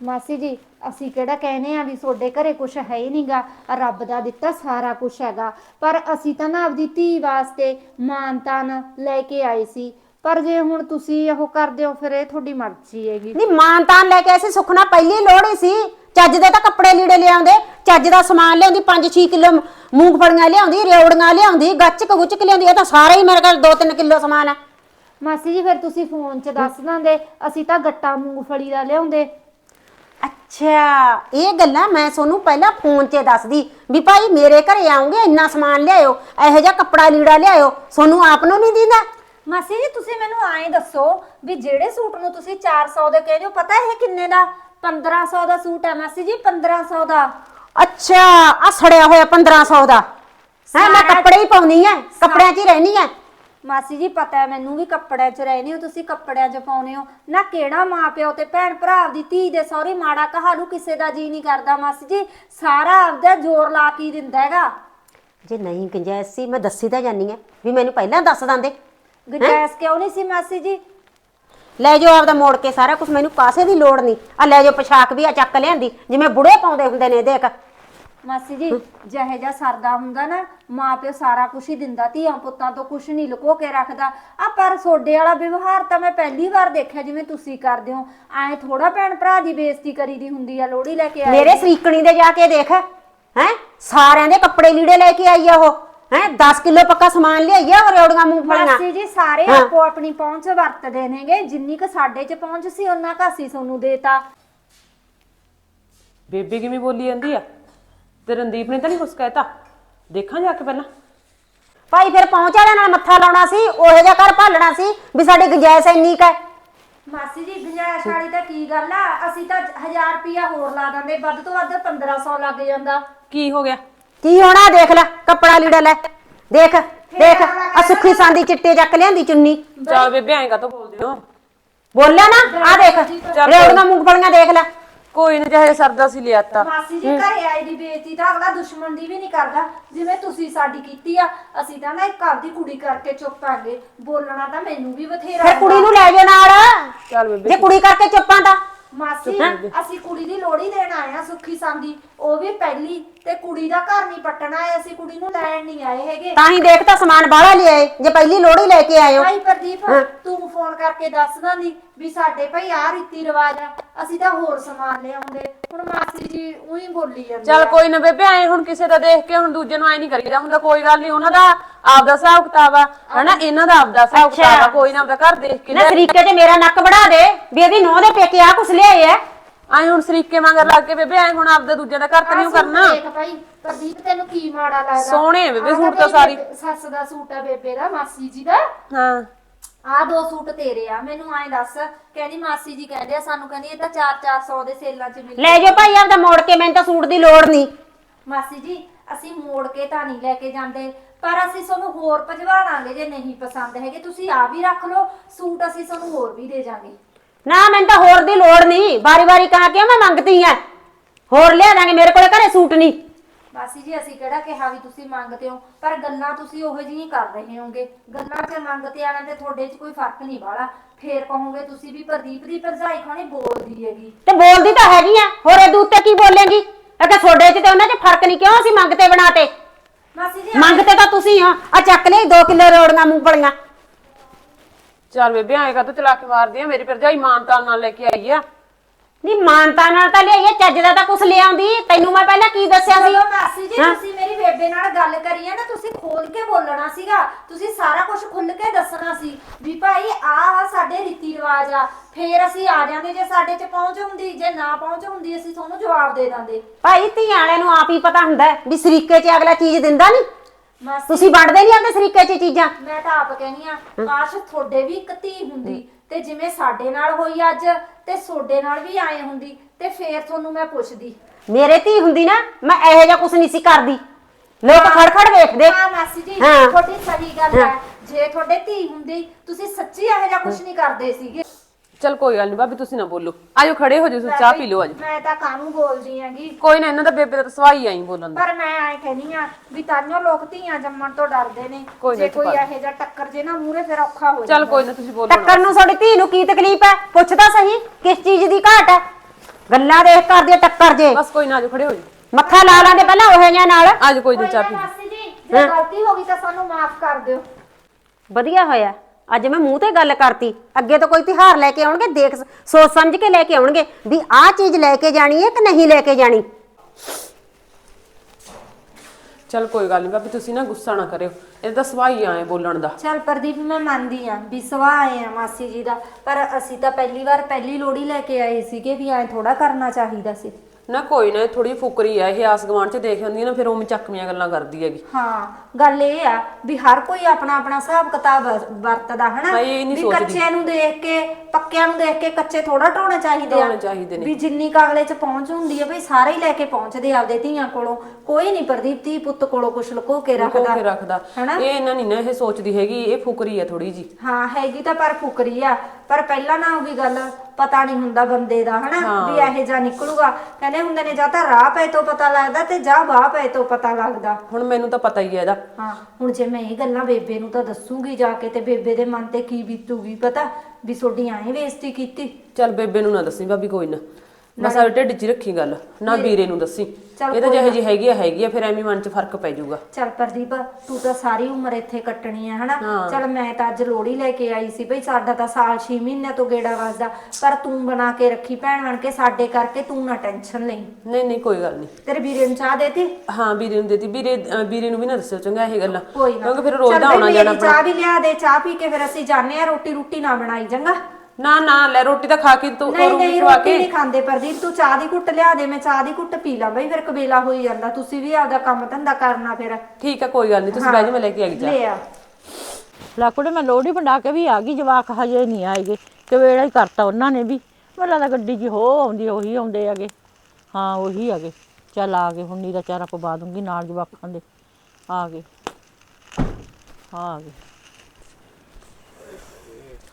ਮਾਸੀ ਜੀ ਅਸੀਂ ਕਿਹੜਾ ਕਹਿੰਦੇ ਆ ਵੀ ਤੁਹਾਡੇ ਘਰੇ ਕੁਝ ਹੈ ਹੀ ਨਹੀਂਗਾ। ਰੱਬ ਦਾ ਦਿੱਤਾ ਸਾਰਾ ਕੁਝ ਹੈਗਾ। ਪਰ ਅਸੀਂ ਤਾਂ ਨਾ ਆਪਦੀ ਧੀ ਵਾਸਤੇ ਮਾਨਤਾਨ ਲੈ ਕੇ ਆਏ ਸੀ। ਪਰ ਜੇ ਹੁਣ ਤੁਸੀਂ ਉਹ ਕਰਦੇ ਹੋ ਫਿਰ ਇਹ ਤੁਹਾਡੀ ਮਰਜ਼ੀ ਹੈਗੀ। ਨਹੀਂ ਮਾਨਤਾਨ ਲੈ ਕੇ ਆਏ ਸੀ ਸੁੱਖ ਨਾਲ ਪਹਿਲੀ ਲੋੜ ਹੀ ਸੀ। ਚੱਜ ਦੇ ਤਾਂ ਕੱਪੜੇ ਲੀੜੇ ਲਿਆਉਂਦੇ ਚੱਜ ਦਾ ਸਮਾਨ ਲਿਆਉਂਦੀ 5-6 ਕਿਲੋ ਮੂੰਗਫਲੀਆਂ ਲਿਆਉਂਦੀ ਰਿਓੜੀਆਂ ਲਿਆਉਂਦੀ ਗੱਚਕ ਗੁੱਚਕ ਲਿਆਉਂਦੀ ਇਹ ਤਾਂ ਸਾਰਾ ਹੀ ਮੇਰੇ ਕੋਲ 2-3 ਕਿਲੋ ਸਮਾਨ ਹੈ। ਮਾਸੀ ਜੀ ਫਿਰ ਤੁਸੀਂ ਫੋਨ 'ਚ ਦੱਸ ਦਿੰਦੇ ਅਸੀਂ ਤਾਂ ਗੱਟਾ ਮੂੰਗਫਲੀ ਦਾ ਲਿਆਉਂਦੇ। ਅੱਛਾ ਇਹ ਗੱਲਾਂ ਮੈਂ ਤੁਹਾਨੂੰ ਪਹਿਲਾਂ ਫੋਨ 'ਤੇ ਦੱਸਦੀ ਵੀ ਭਾਈ ਮੇਰੇ ਘਰੇ ਆਉਂਗੇ ਇੰਨਾ ਸਮਾਨ ਲਿਆਇਓ ਇਹੋ ਜਿਹਾ ਕੱਪੜਾ ਲੀੜਾ ਲਿਆਇਓ ਤੁਹਾਨੂੰ ਆਪ ਨੂੰ ਨਹੀਂ ਦਿੰਦਾ? ਮਾਸੀ ਜੀ ਤੁਸੀਂ ਮੈਨੂੰ ਐਂ ਦੱਸੋ ਵੀ ਜਿਹੜੇ ਸੂਟ ਨੂੰ ਤੁਸੀਂ 400 ਦੇ ਕਹਿੰਦੇ ਹੋ ਪਤਾ ਇਹ ਕਿੰਨੇ ਦਾ? 1500 ਦਾ ਸੂਟ ਹੈ ਮਾਸੀ ਜੀ 1500 ਦਾ। ਅੱਛਾ ਆ ਸੜਿਆ ਹੋਇਆ 1500 ਦਾ। ਹੈ ਮੈਂ ਕੱਪੜੇ ਹੀ ਪਾਉਣੀ ਐ ਕੱਪੜਿਆਂ 'ਚ ਹੀ ਰਹਿਣੀ ਐ। ਮਾਸੀ ਜੀ ਪਤਾ ਹੈ ਮੈਨੂੰ ਵੀ ਕੱਪੜਿਆਂ 'ਚ ਰਹਿੰਦੇ ਹੋ ਤੁਸੀਂ ਕੱਪੜਿਆਂ 'ਚ ਪਾਉਨੇ ਹੋ। ਨਾ ਕਿਹੜਾ ਮਾਂ ਪਿਓ ਤੇ ਭੈਣ ਭਰਾ ਆਪਦੀ ਧੀ ਦੇ ਸਹੁਰੇ ਮਾੜਾ ਕਹਾਲੂ ਕਿਸੇ ਦਾ ਜੀ ਨਹੀਂ ਕਰਦਾ ਮਾਸੀ ਜੀ। ਸਾਰਾ ਆਪਦਾ ਜ਼ੋਰ ਲਾ ਕੇ ਹੀ ਦਿੰਦਾ ਹੈਗਾ। ਜੇ ਨਹੀਂ ਗੁੰਜਾਇਸ਼ ਸੀ ਮੈਂ ਦੱਸੀ ਤਾਂ ਜਾਨੀ ਐ ਵੀ ਮੈਨੂੰ ਪਹਿਲਾਂ ਦੱਸ ਦਿੰਦੇ। ਗੁੰਜਾਇਸ਼ ਕਿਉਂ ਨਹੀਂ ਸੀ ਮਾਸੀ ਜੀ? ਲੈ ਜਾਓ ਆਪਦਾ ਮੋੜ ਕੇ ਸਾਰਾ ਕੁਝ ਮੈਨੂੰ ਕਾਸੇ ਦੀ ਲੋੜ ਨਹੀਂ। ਆ ਲੈ ਜਾਓ ਪੋਸ਼ਾਕ ਵੀ ਆ ਚੱਕ ਲਿਆਂਦੀ। ਜਿਵੇਂ ਬੁੜੇ ਪਾਉਂਦੇ ਹੁੰਦੇ ਨੇ ਦੇਖ। ਮਾਸੀ ਜੀ ਜਿਹੇ ਜਿਹਾ ਸਰਦਾ ਹੁੰਦਾ ਨਾ ਮਾਂ ਪਿਓ ਸਾਰਾ ਕੁਝ ਹੀ ਦਿੰਦਾ ਧੀਆਂ ਪੁੱਤਾਂ ਤੋਂ ਕੁਝ ਨਹੀਂ ਲੁਕੋ ਕੇ ਰੱਖਦਾ। ਆ ਪਰ ਸੋਡੇ ਵਾਲਾ ਵਿਵਹਾਰ ਤਾਂ ਮੈਂ ਪਹਿਲੀ ਵਾਰ ਦੇਖਿਆ ਜਿਵੇਂ ਤੁਸੀਂ ਕਰਦੇ ਹੋ। ਐ ਥੋੜਾ ਭੈਣ ਭਰਾ ਦੀ ਬੇਇੱਜ਼ਤੀ ਕਰੀਦੀ ਹੁੰਦੀ ਆ ਲੋੜੀ ਲੈ ਕੇ ਆਏ ਮੇਰੇ ਸਰੀਕਣੀ ਦੇ ਜਾ ਕੇ ਦੇਖ ਹੈ? ਸਾਰਿਆਂ ਦੇ ਕੱਪੜੇ ਲੀੜੇ ਲੈ ਕੇ ਆਈ ਆ ਉਹ। ਹੈ 10 ਕਿਲੋ ਪੱਕਾ ਸਮਾਨ ਲਿਆਈ ਆ ਰੇੜੀਆਂ ਮੂੰਗਫਲੀਆਂ? ਮਾਸੀ ਜੀ ਸਾਰੇ ਹਾਂ। ਆਪੋ ਆਪਣੀ ਪਹੁੰਚ ਵਰਤਦੇ ਨੇਗੇ। ਜਿੰਨੀ ਕ ਸਾਡੇ 'ਚ ਪਹੁੰਚ ਸੀ ਉਹਨਾਂ ਕ ਅਸੀਂ ਤੁਹਾਨੂੰ ਦੇਤਾ। ਬੇਬੇ ਕਿਵੇਂ ਬੋਲੀ ਜਾਂਦੀ ਆ? ਤੇ ਰਣਦੀਪ ਨੇ ਤਾਂ ਨਹੀਂ ਕੁਛ ਕਹਿਤਾ? ਦੇਖਾਂ ਜਾ ਕੇ ਪਹਿਲਾਂ। ਭਾਈ ਫਿਰ ਪਹੁੰਚ ਵਾਲਿਆਂ ਨਾਲ ਮੱਥਾ ਲਾਉਣਾ ਸੀ ਉਹੋ ਜਿਹਾ ਘਰ ਭਾਲਣਾ ਸੀ ਵੀ ਸਾਡੀ ਗੁੰਜਾਇਸ਼ ਇੰਨੀ ਕੁ ਮਾਸੀ ਜੀ ਗੁੰਜਾਇਸ਼ ਵਾਲੀ ਤਾਂ ਕੀ ਗੱਲ ਆ? ਅਸੀਂ ਤਾਂ 1000 ਰੁਪਿਆ ਹੋਰ ਲਾ ਦਿੰਦੇ ਵੱਧ ਤੋਂ ਵੱਧ 1500 ਲੱਗ ਜਾਂਦਾ। ਕੀ ਹੋ ਗਿਆ? ਕੀ ਹੋਣਾ? ਦੇਖ ਲੈ ਕੱਪੜਾ ਲੀੜਾ ਲੈ। ਦੇਖ ਦੇਖ ਆ ਸੁੱਖੀ ਸਾਂਦੀ ਚਿੱਟੇ ਚੱਕ ਲਿਆਂਦੀ ਚੁੰਨੀ। ਚੱਲ ਬੇਬੇ ਐਂ ਕਾਤੋਂ ਬੋਲਦੇ ਹੋ? ਬੋਲਿਆ ਨਾ? ਆ ਦੇਖ ਰੇੜੀਆਂ ਮੂੰਗਫਲੀਆਂ ਦੇਖ ਲੈ। ਕੋਈ ਨਾ ਚਾਹੇ ਸਰਦਾ ਸੀ ਲਿਆਤਾ। ਮਾਸੀ ਜੀ ਘਰੇ ਆਈ ਦੀ ਬੇਇੱਜ਼ਤੀ ਤਾਂ ਅਗਲਾ ਦੁਸ਼ਮਣ ਦੀ ਵੀ ਨਹੀਂ ਕਰਦਾ। ਜਿਵੇਂ ਤੁਸੀਂ ਸਾਡੀ ਕੀਤੀ ਆ ਅਸੀਂ ਤਾਂ ਨਾ ਇੱਕ ਆਪਦੀ ਕੁੜੀ ਕਰਕੇ ਚੁੱਪ ਆ ਗਏ। ਬੋਲਣਾ ਤਾਂ ਮੈਨੂੰ ਵੀ ਬਥੇਰਾ ਫਿਰ ਕੁੜੀ ਨੂੰ ਲੈ ਜਾ ਨਾਲ। ਚੱਲ ਬੇਬੇ। ਜੇ ਕੁੜੀ ਕਰਕੇ ਚੁੱਪਾਂ ਤਾਂ। ਮਾਸੀ ਅਸੀਂ ਕੁੜੀ ਦੀ ਲੋੜੀ ਦੇਣ ਆਏ ਆ ਸੁੱਖੀ ਸੰਦੀ ਉਹ ਵੀ ਪਹਿਲੀ ਤੇ ਕੁੜੀ ਦਾ ਘਰ ਨਹੀਂ ਪੱਟਣਾ ਹੈ ਅਸੀਂ ਕੁੜੀ ਨੂੰ ਲੈਣ ਨਹੀਂ ਆਏ ਹੈਗੇ। ਤਾਂ ਹੀ ਦੇਖ ਤਾਂ ਸਮਾਨ ਬਾਹਲਾ ਲਿਆਏ ਜੇ ਪਹਿਲੀ ਲੋੜੀ ਲੈ ਕੇ ਆਇਓ। ਭਾਈ ਪ੍ਰਦੀਪ ਤੂੰ ਫੋਨ ਕਰਕੇ ਦੱਸ ਦਿੰਦੀ ਵੀ ਸਾਡੇ ਭਾਈ ਆ ਰੀਤੀ ਰਿਵਾਜ ਆ ਅਸੀਂ ਤਾਂ ਹੋਰ ਸਮਾਨ ਲਿਆਉਂਦੇ। ਹੁਣ ਮਾਸੀ ਜੀ ਉਹੀ ਬੋਲੀ ਜਾਂਦੇ ਚੱਲ। ਕੋਈ ਨਾ ਬੇਬੇ ਐ ਹੁਣ ਕਿਸੇ ਦਾ ਦੇਖ ਕੇ ਹੁਣ ਦੂਜੇ ਨੂੰ ਐ ਨਹੀਂ ਕਰੀਦਾ ਹੁੰਦਾ ਕੋਈ ਗੱਲ ਨਹੀਂ ਉਹਨਾਂ ਦਾ ਆਪਦਾ ਹਿਸਾਬ ਕਿਤਾਬ ਆ ਹਨਾ? ਇਹਨਾਂ ਦਾ ਆਪਦਾ ਹਿਸਾਬ ਕਿਤਾਬ ਆ ਕੋਈ ਨਾ ਆਪਦਾ ਘਰ ਦੇਖ ਕੇ ਨਾ ਸਰੀਕੇ 'ਚ ਮੇਰਾ ਨੱਕ ਵੜਾ ਦੇ ਵੀ ਇਹਦੀ ਨੋਹ ਦੇ ਪੇਕੇ ਆ ਕੁਛ ਲਿਆਏ ਐ ਆਏ ਹੁਣ ਸਰੀਕੇ ਮੰਗਰ ਲੱਗ ਕੇ ਬੇਬੇ ਆਏ ਹੁਣ ਆਪਦਾ ਦੂਜੇ ਦਾ ਘਰ ਤਾਂ ਨਹੀਂ ਕਰਨਾ। ਦੇਖ ਭਾਈ ਪ੍ਰਦੀਪ ਤੈਨੂੰ ਕੀ ਮਾੜਾ ਲੱਗਦਾ। ਸੋਹਣੇ ਆ ਬੇਬੇ ਆਹ ਸੂਟ ਤਾਂ ਤੇਰੀ ਸਾਰੀ। ਬੇਬੇ- ਸੱਸ ਦਾ ਸੂਟ ਆ ਬੇਬੇ ਦਾ ਮਾਸੀ ਜੀ ਦਾ। ਹਾਂ। ਆ ਦੋ ਸੂਟ ਤੇਰੇ ਆ ਮੈਨੂੰ ਐਂ ਦੱਸ ਕਹਿੰਦੀ ਮਾਸੀ ਜੀ ਕਹਿੰਦੇ ਆ ਸਾਨੂੰ ਕਹਿੰਦੀ ਇਹ ਤਾਂ 4-400 ਦੇ ਸੇਲਾਂ 'ਚ ਮਿਲ ਲੈ ਜਾਓ ਭਾਈ ਆਪਦਾ ਮੋੜ ਕੇ ਮੈਨੂੰ ਤਾਂ ਸੂਟ ਦੀ ਲੋੜ ਨਹੀਂ। ਮਾਸੀ ਜੀ ਅਸੀਂ ਮੋੜ ਕੇ ਤਾਂ ਨਹੀਂ ਲੈ ਕੇ ਜਾਂਦੇ ਪਰ ਅਸੀਂ ਤੁਹਾਨੂੰ ਹੋਰ ਭਜਵਾ ਦਾਂਗੇ ਜੇ ਨਹੀਂ ਪਸੰਦ ਹੈਗੇ। ਤੁਸੀਂ ਆ ਵੀ ਰੱਖ ਲਓ ਸੂਟ ਅਸੀਂ ਤੁਹਾਨੂੰ ਹੋਰ ਵੀ ਦੇ ਜਾਾਂਗੇ। ਨਾ ਮੈਨੂੰ ਤਾਂ ਹੋਰ ਦੀ ਲੋੜ ਨਹੀਂ। ਵਾਰੀ-ਵਾਰੀ ਕਹਾ ਕੇ ਮੈਂ ਮੰਗਦੀ ਆ ਹੋਰ ਲਿਆ ਦਾਂਗੇ ਮੇਰੇ ਕੋਲੇ ਘਰੇ ਸੂਟ ਨਹੀਂ। ਮਾਸੀ ਜੀ ਅਸੀਂ ਕਿਹੜਾ ਕਿਹਾ ਵੀ ਤੁਸੀਂ ਮੰਗਦੇ ਹੋ? ਪਰ ਗੱਲਾਂ ਤੁਸੀਂ ਉਹੋ ਜਿਹੀਆਂ ਕਰ ਰਹੇ ਹੋਗੇ। ਗੱਲਾਂ 'ਚ ਮੰਗਤੇ ਆਣਾ ਤੇ ਤੁਹਾਡੇ 'ਚ ਕੋਈ ਫ਼ਰਕ ਨਹੀਂ ਵਾਲਾ। ਫੇਰ ਕਹੋਗੇ ਤੁਸੀਂ ਵੀ ਪ੍ਰਦੀਪ ਦੀ ਭਰਜਾਈ ਖਾਣੀ ਬੋਲਦੀ ਹੈਗੀ। ਤੇ ਬੋਲਦੀ ਤਾਂ ਹੈਗੀ ਆ। ਹੋਰ ਇਹ ਉੱਤੇ ਕੀ ਬੋਲੇਂਗੀ? ਅਗੇ ਛੋਡੇ 'ਚ ਤੇ ਉਹਨਾਂ 'ਚ ਫ਼ਰਕ ਨਹੀਂ। ਕਿਉਂ ਅਸੀਂ ਮੰਗਤੇ ਬਣਾਤੇ ਮਾਸੀ ਜੀ ਮੰਗਤੇ ਤਾਂ ਤੁਸੀਂ ਆ ਆ ਚੱਕ ਲਈ 2 ਕਿਲੋ ਰੋੜੀਆਂ ਮੂੰਗਫਲੀਆਂ ਚੱਲ ਬੇਬੇ ਆਏ ਕਾ ਤੂੰ ਚਲਾ ਕੇ ਮਾਰਦੀ ਆ? ਮੇਰੀ ਭਰਜਾਈ ਮਾਨਤਾਲ ਨਾਲ ਲੈ ਕੇ ਆਈ ਆ। ਨਹੀਂ ਮਾਨਤਾ ਨਾਲ ਤਾਂ ਲਿਆਈਏ ਚੱਜ ਦਾ ਤਾਂ ਕੁਛ ਲਿਆਉਂਦੀ। ਤੈਨੂੰ ਮੈਂ ਪਹਿਲਾਂ ਕੀ ਦੱਸਿਆ ਸੀ? ਚਲੋ ਮਾਸੀ ਜੀ ਹਾਂ। ਤੁਸੀਂ ਮੇਰੀ ਬੇਬੇ ਨਾਲ ਗੱਲ ਕਰੀ ਹੈ ਨਾ ਤੁਸੀਂ ਖੋਲ ਕੇ ਬੋਲਣਾ ਸੀਗਾ। ਤੁਸੀਂ ਸਾਰਾ ਕੁਝ ਖੁੱਲ ਕੇ ਦੱਸਣਾ ਸੀ ਵੀ ਭਾਈ ਆਹ ਆ ਸਾਡੇ ਰੀਤੀ ਰਿਵਾਜ ਆ। ਫੇਰ ਅਸੀਂ ਆ ਜਾਂਦੇ ਜੇ ਸਾਡੇ 'ਚ ਪਹੁੰਚ ਹੁੰਦੀ ਜੇ ਨਾ ਪਹੁੰਚ ਹੁੰਦੀ ਅਸੀਂ ਤੁਹਾਨੂੰ ਜਵਾਬ ਦੇ ਦਿੰਦੇ ਭਾਈ ਧੀਆਂ ਵਾਲਿਆਂ ਨੂੰ ਆਪ ਹੀ ਪਤਾ ਹੁੰਦਾ ਹੈ ਵੀ ਸਰੀਕੇ 'ਚ ਅਗਲਾ ਚੀਜ਼ ਦਿੰਦਾ ਨਹੀਂ ਮਾਸੀ ਤੁਸੀਂ ਵੰਡਦੇ ਨਹੀਂ ਆਪਦੇ ਸਰੀਕੇ 'ਚ ਚੀਜ਼ਾਂ? ਮੈਂ ਤਾਂ ਆਪ ਕਹਿਨੀ ਆ ਕਾਸ਼ ਤੁਹਾਡੇ ਵੀ ਇੱਕ ਧੀ ਹੁੰਦੀ। ਤੇ ਜਿਵੇਂ ਸਾਡੇ ਨਾਲ ਹੋਈ ਅੱਜ ਤੇ ਤੁਹਾਡੇ ਨਾਲ ਵੀ ਆਏ ਹੁੰਦੀ ਤੇ ਫੇਰ ਤੁਹਾਨੂੰ ਮੈਂ ਪੁੱਛਦੀ। ਮੇਰੇ ਧੀ ਹੁੰਦੀ ਨਾ ਮੈਂ ਇਹੋ ਜਿਹਾ ਕੁਛ ਨਹੀਂ ਸੀ ਕਰਦੀ। ਲੋਕ ਖੜਖੜ ਵੇਖਦੇ। ਹਾਂ ਮਾਸੀ ਜੀ ਹਾਂ। ਤੁਹਾਡੀ ਸਹੀ ਗੱਲ ਹੈ। ਜੇ ਤੁਹਾਡੇ ਧੀ ਹੁੰਦੀ ਤੁਸੀਂ ਸੱਚੀ ਇਹੋ ਜਿਹਾ ਕੁਝ ਨਹੀਂ ਕਰਦੇ ਸੀਗੇ। ਚੱਲ ਕੋਈ ਗੱਲ ਨਹੀਂ ਭਾਬੀ ਤੁਸੀਂ ਨਾ ਬੋਲੋ। ਆਜੋ ਖੜੇ ਹੋ ਜਾਓ ਚਾਹ ਪੀ ਲਓ ਅੱਜ। ਮੈਂ ਤਾਂ ਕਾਹਨੂੰ ਬੋਲਦੀ ਆਂਗੀ ਕੋਈ ਨਾ ਇਹਨਾਂ ਦਾ ਬੇਬੇ ਦਾ ਸਵਾਈ ਆਈ ਬੋਲਣ ਦਾ। ਪਰ ਮੈਂ ਐ ਕਹਿੰਦੀ ਆ ਵੀ ਤਾਂਿਓ ਲੋਕ ਧੀਆਂ ਜੰਮਣ ਤੋਂ ਡਰਦੇ ਨੇ। ਕੋਈ ਜੇ ਕੋਈ ਇਹੋ ਜਿਹਾ ਟੱਕਰ ਜੇ ਨਾ ਮੂਰੇ ਫਿਰ ਔਖਾ ਹੋ ਚੱਲ ਜਾਂਦਾ। ਕੋਈ ਨਾ ਤੁਸੀਂ ਬੋਲੋ ਟੱਕਰ ਨੂੰ ਤੁਹਾਡੀ ਧੀ ਨੂੰ ਕੀ ਤਕਲੀਫ ਹੈ? ਪੁੱਛਦਾ ਸਹੀ ਕਿਸ ਚੀਜ਼ ਦੀ ਘਾਟ ਹੈ? ਗੱਲਾਂ ਦੇਖ ਕਰਦੀ ਹੈ ਟੱਕਰ ਜੇ। ਬਸ ਕੋਈ ਨਾ ਆਜੋ ਖੜੇ ਹੋ ਜਾਓ। ਮੱਥਾ ਲਾ ਲਾਂਦੇ ਪਹਿਲਾਂ ਉਹ ਜਿਹਾ ਨਾਲ। ਆਜੋ ਕੋਈ ਨਾ ਚਾਹ ਪੀ ਲਓ। ਮਾਸੀ ਜੀ ਜੇ ਗਲਤੀ ਹੋ ਗਈ ਤਾਂ ਸਾਨੂੰ ਮਾਫ ਕਰ ਦਿਓ। ਵਧੀਆ ਹੋਇਆ। ਅੱਜ ਮੈਂ ਮੂੰਹ ਤੇ ਗੱਲ ਕਰਤੀ। ਅੱਗੇ ਤੋਂ ਕੋਈ ਤਿਹਾਰ ਲੈ ਕੇ ਆਉਣਗੇ ਦੇਖ ਸੋਚ ਸਮਝ ਕੇ ਲੈ ਕੇ ਆਉਣਗੇ ਵੀ ਆਹ ਚੀਜ਼ ਲੈ ਕੇ ਜਾਣੀ ਹੈ ਕਿ ਨਹੀਂ ਲੈ ਕੇ ਜਾਣੀ। ਚੱਲ ਕੋਈ ਗੱਲ ਨਹੀਂ ਭਾਬੀ ਤੁਸੀਂ ਨਾ ਗੁੱਸਾ ਨਾ ਕਰਿਓ। ਇਹਦਾ ਸਵਾਈ ਆਏ ਬੋਲਣ ਦਾ। ਚੱਲ ਪ੍ਰਦੀਪ ਮੈਂ ਮੰਨਦੀ ਆ ਵੀ ਸਵਾਹ ਆਏ ਆ ਮਾਸੀ ਜੀ ਦਾ ਪਰ ਅਸੀਂ ਤਾਂ ਪਹਿਲੀ ਵਾਰ ਪਹਿਲੀ ਲੋੜੀ ਲੈ ਕੇ ਆਏ ਸੀਗੇ ਵੀ ਐ ਥੋੜਾ ਕਰਨਾ ਚਾਹੀਦਾ ਸੀ। ਨਾ ਕੋਈ ਨਾ ਥੋੜੀ ਫੁਕਰੀ ਆ ਇਹ ਆਸ ਗਵਾਂਢ ਚ ਦੇਖ ਹੁੰਦੀ ਆ ਨਾ ਫਿਰ ਉਹ ਚੱਕਵੀਆਂ ਗੱਲਾਂ ਕਰਦੀ ਹੈਗੀ। ਹਾਂ ਗੱਲ ਇਹ ਆ ਵੀ ਹਰ ਕੋਈ ਆਪਣਾ ਆਪਣਾ ਹਿਸਾਬ ਕਿਤਾਬ ਵਰਤਦਾ ਹਨਾ? ਇਹ ਨਹੀਂ ਵੀ ਸੋਚਦੀ। ਕੱਚਿਆਂ ਨੂੰ ਦੇਖ ਕੇ ਪੱਕਿਆਂ ਨੂੰ ਦੇਖ ਕੇ ਕੱਚੇ ਥੋੜਾ ਢਾਉਣੇ ਚਾਹੀਦੇ ਆ। ਢਾਉਣੇ ਚਾਹੀਦੇ ਨੇ। ਵੀ ਜਿੰਨੀ ਕਾਗਲੇ ਚ ਪਹੁੰਚ ਹੁੰਦੀ ਆ ਬਈ ਸਾਰੇ ਹੀ ਲੈ ਕੇ ਪਹੁੰਚਦੇ ਆ ਆਪਦੇ ਧੀਆਂ ਕੋਲੋਂ। ਕੋਈ ਨਹੀਂ ਪ੍ਰਦੀਪ ਧੀ ਪੁੱਤ ਕੋਲੋਂ ਕੁਛ ਲੁਕੋ ਕੇ ਰੱਖਦਾ ਰੱਖਦਾ। ਹਨਾ? ਇਹ ਇਹਨਾਂ ਨਹੀਂ ਨਾ ਇਹ ਸੋਚਦੀ ਹੈਗੀ ਇਹ ਫੁਕਰੀ ਆ ਥੋੜੀ ਜੀ ਹਾਂ ਹੈਗੀ ਤਾਂ ਪਰ ਫੁਕਰੀ ਆ। ਪਰ ਪਹਿਲਾਂ ਨਾ ਉਹੀ ਗੱਲ ਪਤਾ ਨਹੀਂ ਹੁੰਦਾ ਬੰਦੇ ਦਾ ਹਨਾ ਵੀ ਇਹੋ ਜਿਹਾ ਨਿਕਲੂਗਾ। ਕਹਿੰਦੇ ਹੁੰਦੇ ਨੇ ਜਾਂ ਤਾਂ ਰਾਹ ਪਏ ਤੋਂ ਪਤਾ ਲੱਗਦਾ ਤੇ ਜਾਂ ਬਾਹ ਪਏ ਤੋਂ ਪਤਾ ਲੱਗਦਾ। ਹੁਣ ਮੈਨੂੰ ਤਾਂ ਪਤਾ ਹੀ ਹੈ ਇਹਦਾ। ਹਾਂ ਹੁਣ ਜੇ ਮੈਂ ਇਹ ਗੱਲਾਂ ਬੇਬੇ ਨੂੰ ਤਾਂ ਦੱਸੂਗੀ ਜਾ ਕੇ ਤੇ ਬੇਬੇ ਦੇ ਮਨ ਤੇ ਕੀ ਬੀਤੂਗੀ ਪਤਾ ਵੀ ਤੁਹਾਡੀ ਐਂ ਬੇਇੱਜ਼ਤੀ ਕੀਤੀ। ਚੱਲ ਬੇਬੇ ਨੂੰ ਨਾ ਦੱਸੀ ਭਾਬੀ ਕੋਈ ਨਾ। ਬਸ ਆ ਢਿੱਡ 'ਚ ਹੀ ਰੱਖੀ ਗੱਲ ਨਾ ਵੀਰੇ ਨੂੰ ਦੱਸੀ। ਚੱਲ ਇਹ ਤਾਂ ਜਿਹੇ ਜੀ ਹੈਗੀ ਆ ਹੈਗੀ ਆ ਫਿਰ ਐਵੇਂ ਮਨ 'ਚ ਫ਼ਰਕ ਪੈ ਜਾਊਗਾ। ਚੱਲ ਪ੍ਰਦੀਪ ਤੂੰ ਤਾਂ ਸਾਰੀ ਉਮਰ ਇੱਥੇ ਕੱਟਣੀ ਆ ਹਨਾ? ਚੱਲ ਮੈਂ ਤਾਂ ਅੱਜ ਲੋੜੀ ਲੈ ਕੇ ਆਈ ਸੀ ਬਈ ਸਾਡਾ ਤਾਂ ਸਾਲ 6 ਮਹੀਨਿਆਂ ਤੋਂ ਗੇੜਾ ਵੱਜਦਾ ਪਰ ਤੂੰ ਬਣਾ ਕੇ ਰੱਖੀ ਭੈਣ ਬਣ ਕੇ ਸਾਡੇ ਕਰਕੇ ਤੂੰ ਨਾ ਟੈਨਸ਼ਨ ਲਈ। ਨਹੀਂ ਨਹੀਂ ਕੋਈ ਗੱਲ ਨਹੀਂ। ਤੇਰੇ ਵੀਰੇ ਨੂੰ ਚਾਹ ਦੇਤੀ? ਹਾਂ ਵੀਰੇ ਨੂੰ ਦੇਤੀ। ਵੀਰੇ ਅ, ਵੀਰੇ ਨੂੰ ਵੀ ਨਾ ਦੱਸਿਓ ਚੰਗਾ ਇਹ ਗੱਲਾਂ। ਕੋਈ ਨਾ। ਕਿਉਂਕਿ ਫਿਰ ਰੋਜ਼ ਚੱਲ ਦਾ ਬਈ ਆਉਣਾ ਮੇਰੀ ਜਾਣਾ ਚਾਹ ਵੀ ਲਿਆ ਦੇ ਚਾਹ ਪੀ ਕੇ ਫਿਰ ਅਸੀਂ ਜਾਂਦੇ ਆ ਰੋਟੀ ਰੋਟੀ ਨਾ ਬਣਾਈ ਚੰਗਾ? ਨਾ ਨਾ ਲੈ ਰੋਟੀ ਤਾਂ ਖਾ ਕੇ ਤੂੰ ਨਹੀਂ ਨਹੀਂ ਰੋਟੀ ਕੇ। ਨਹੀਂ ਖਾਂਦੇ ਪ੍ਰਦੀਪ ਤੂੰ ਚਾਹ ਦੀ ਘੁੱਟ ਲਿਆ ਦੇ ਮੈਂ ਚਾਹ ਦੀ ਘੁੱਟ ਪੀ ਲਾਂ ਬਈ ਫਿਰ ਕਬੇਲਾ ਹੋਈ ਜਾਂਦਾ ਤੁਸੀਂ ਵੀ ਆਪਦਾ ਕੰਮ ਧੰਦਾ ਕਰਨਾ ਫਿਰ। ਠੀਕ ਆ ਕੋਈ ਗੱਲ ਨਹੀਂ ਤੁਸੀਂ ਬਹਿ ਜਾ ਮੈਂ ਲੈ ਕੇ ਆ ਗਈ ਜਾ ਲੈ ਆ। ਲਾਕੜੇ ਮੈਂ ਲੋੜੀ ਬਣਾ ਕੇ ਵੀ ਆ ਗਈ ਜਵਾਕ ਹਜੇ ਨਹੀਂ ਆਏਗੇ ਤੇ ਵੇੜਾ ਹੀ ਕਰਤਾ ਉਹਨਾਂ ਨੇ ਵੀ। ਮੈਨੂੰ ਲੱਗਦਾ ਗੱਡੀ 'ਚ ਹੋ ਆਉਂਦੀ ਉਹੀ ਆਉਂਦੇ ਹੈਗੇ। ਹਾਂ ਉਹੀ ਹੈਗੇ। ਚੱਲ ਆ ਗਏ ਹੁਣ ਨੀਰਾ ਚਾਰਾ ਪਵਾ ਦੂੰਗੀ ਨਾਲ ਜਵਾਕਾਂ ਦੇ। ਆ ਗਏ। ਆ ਗਏ।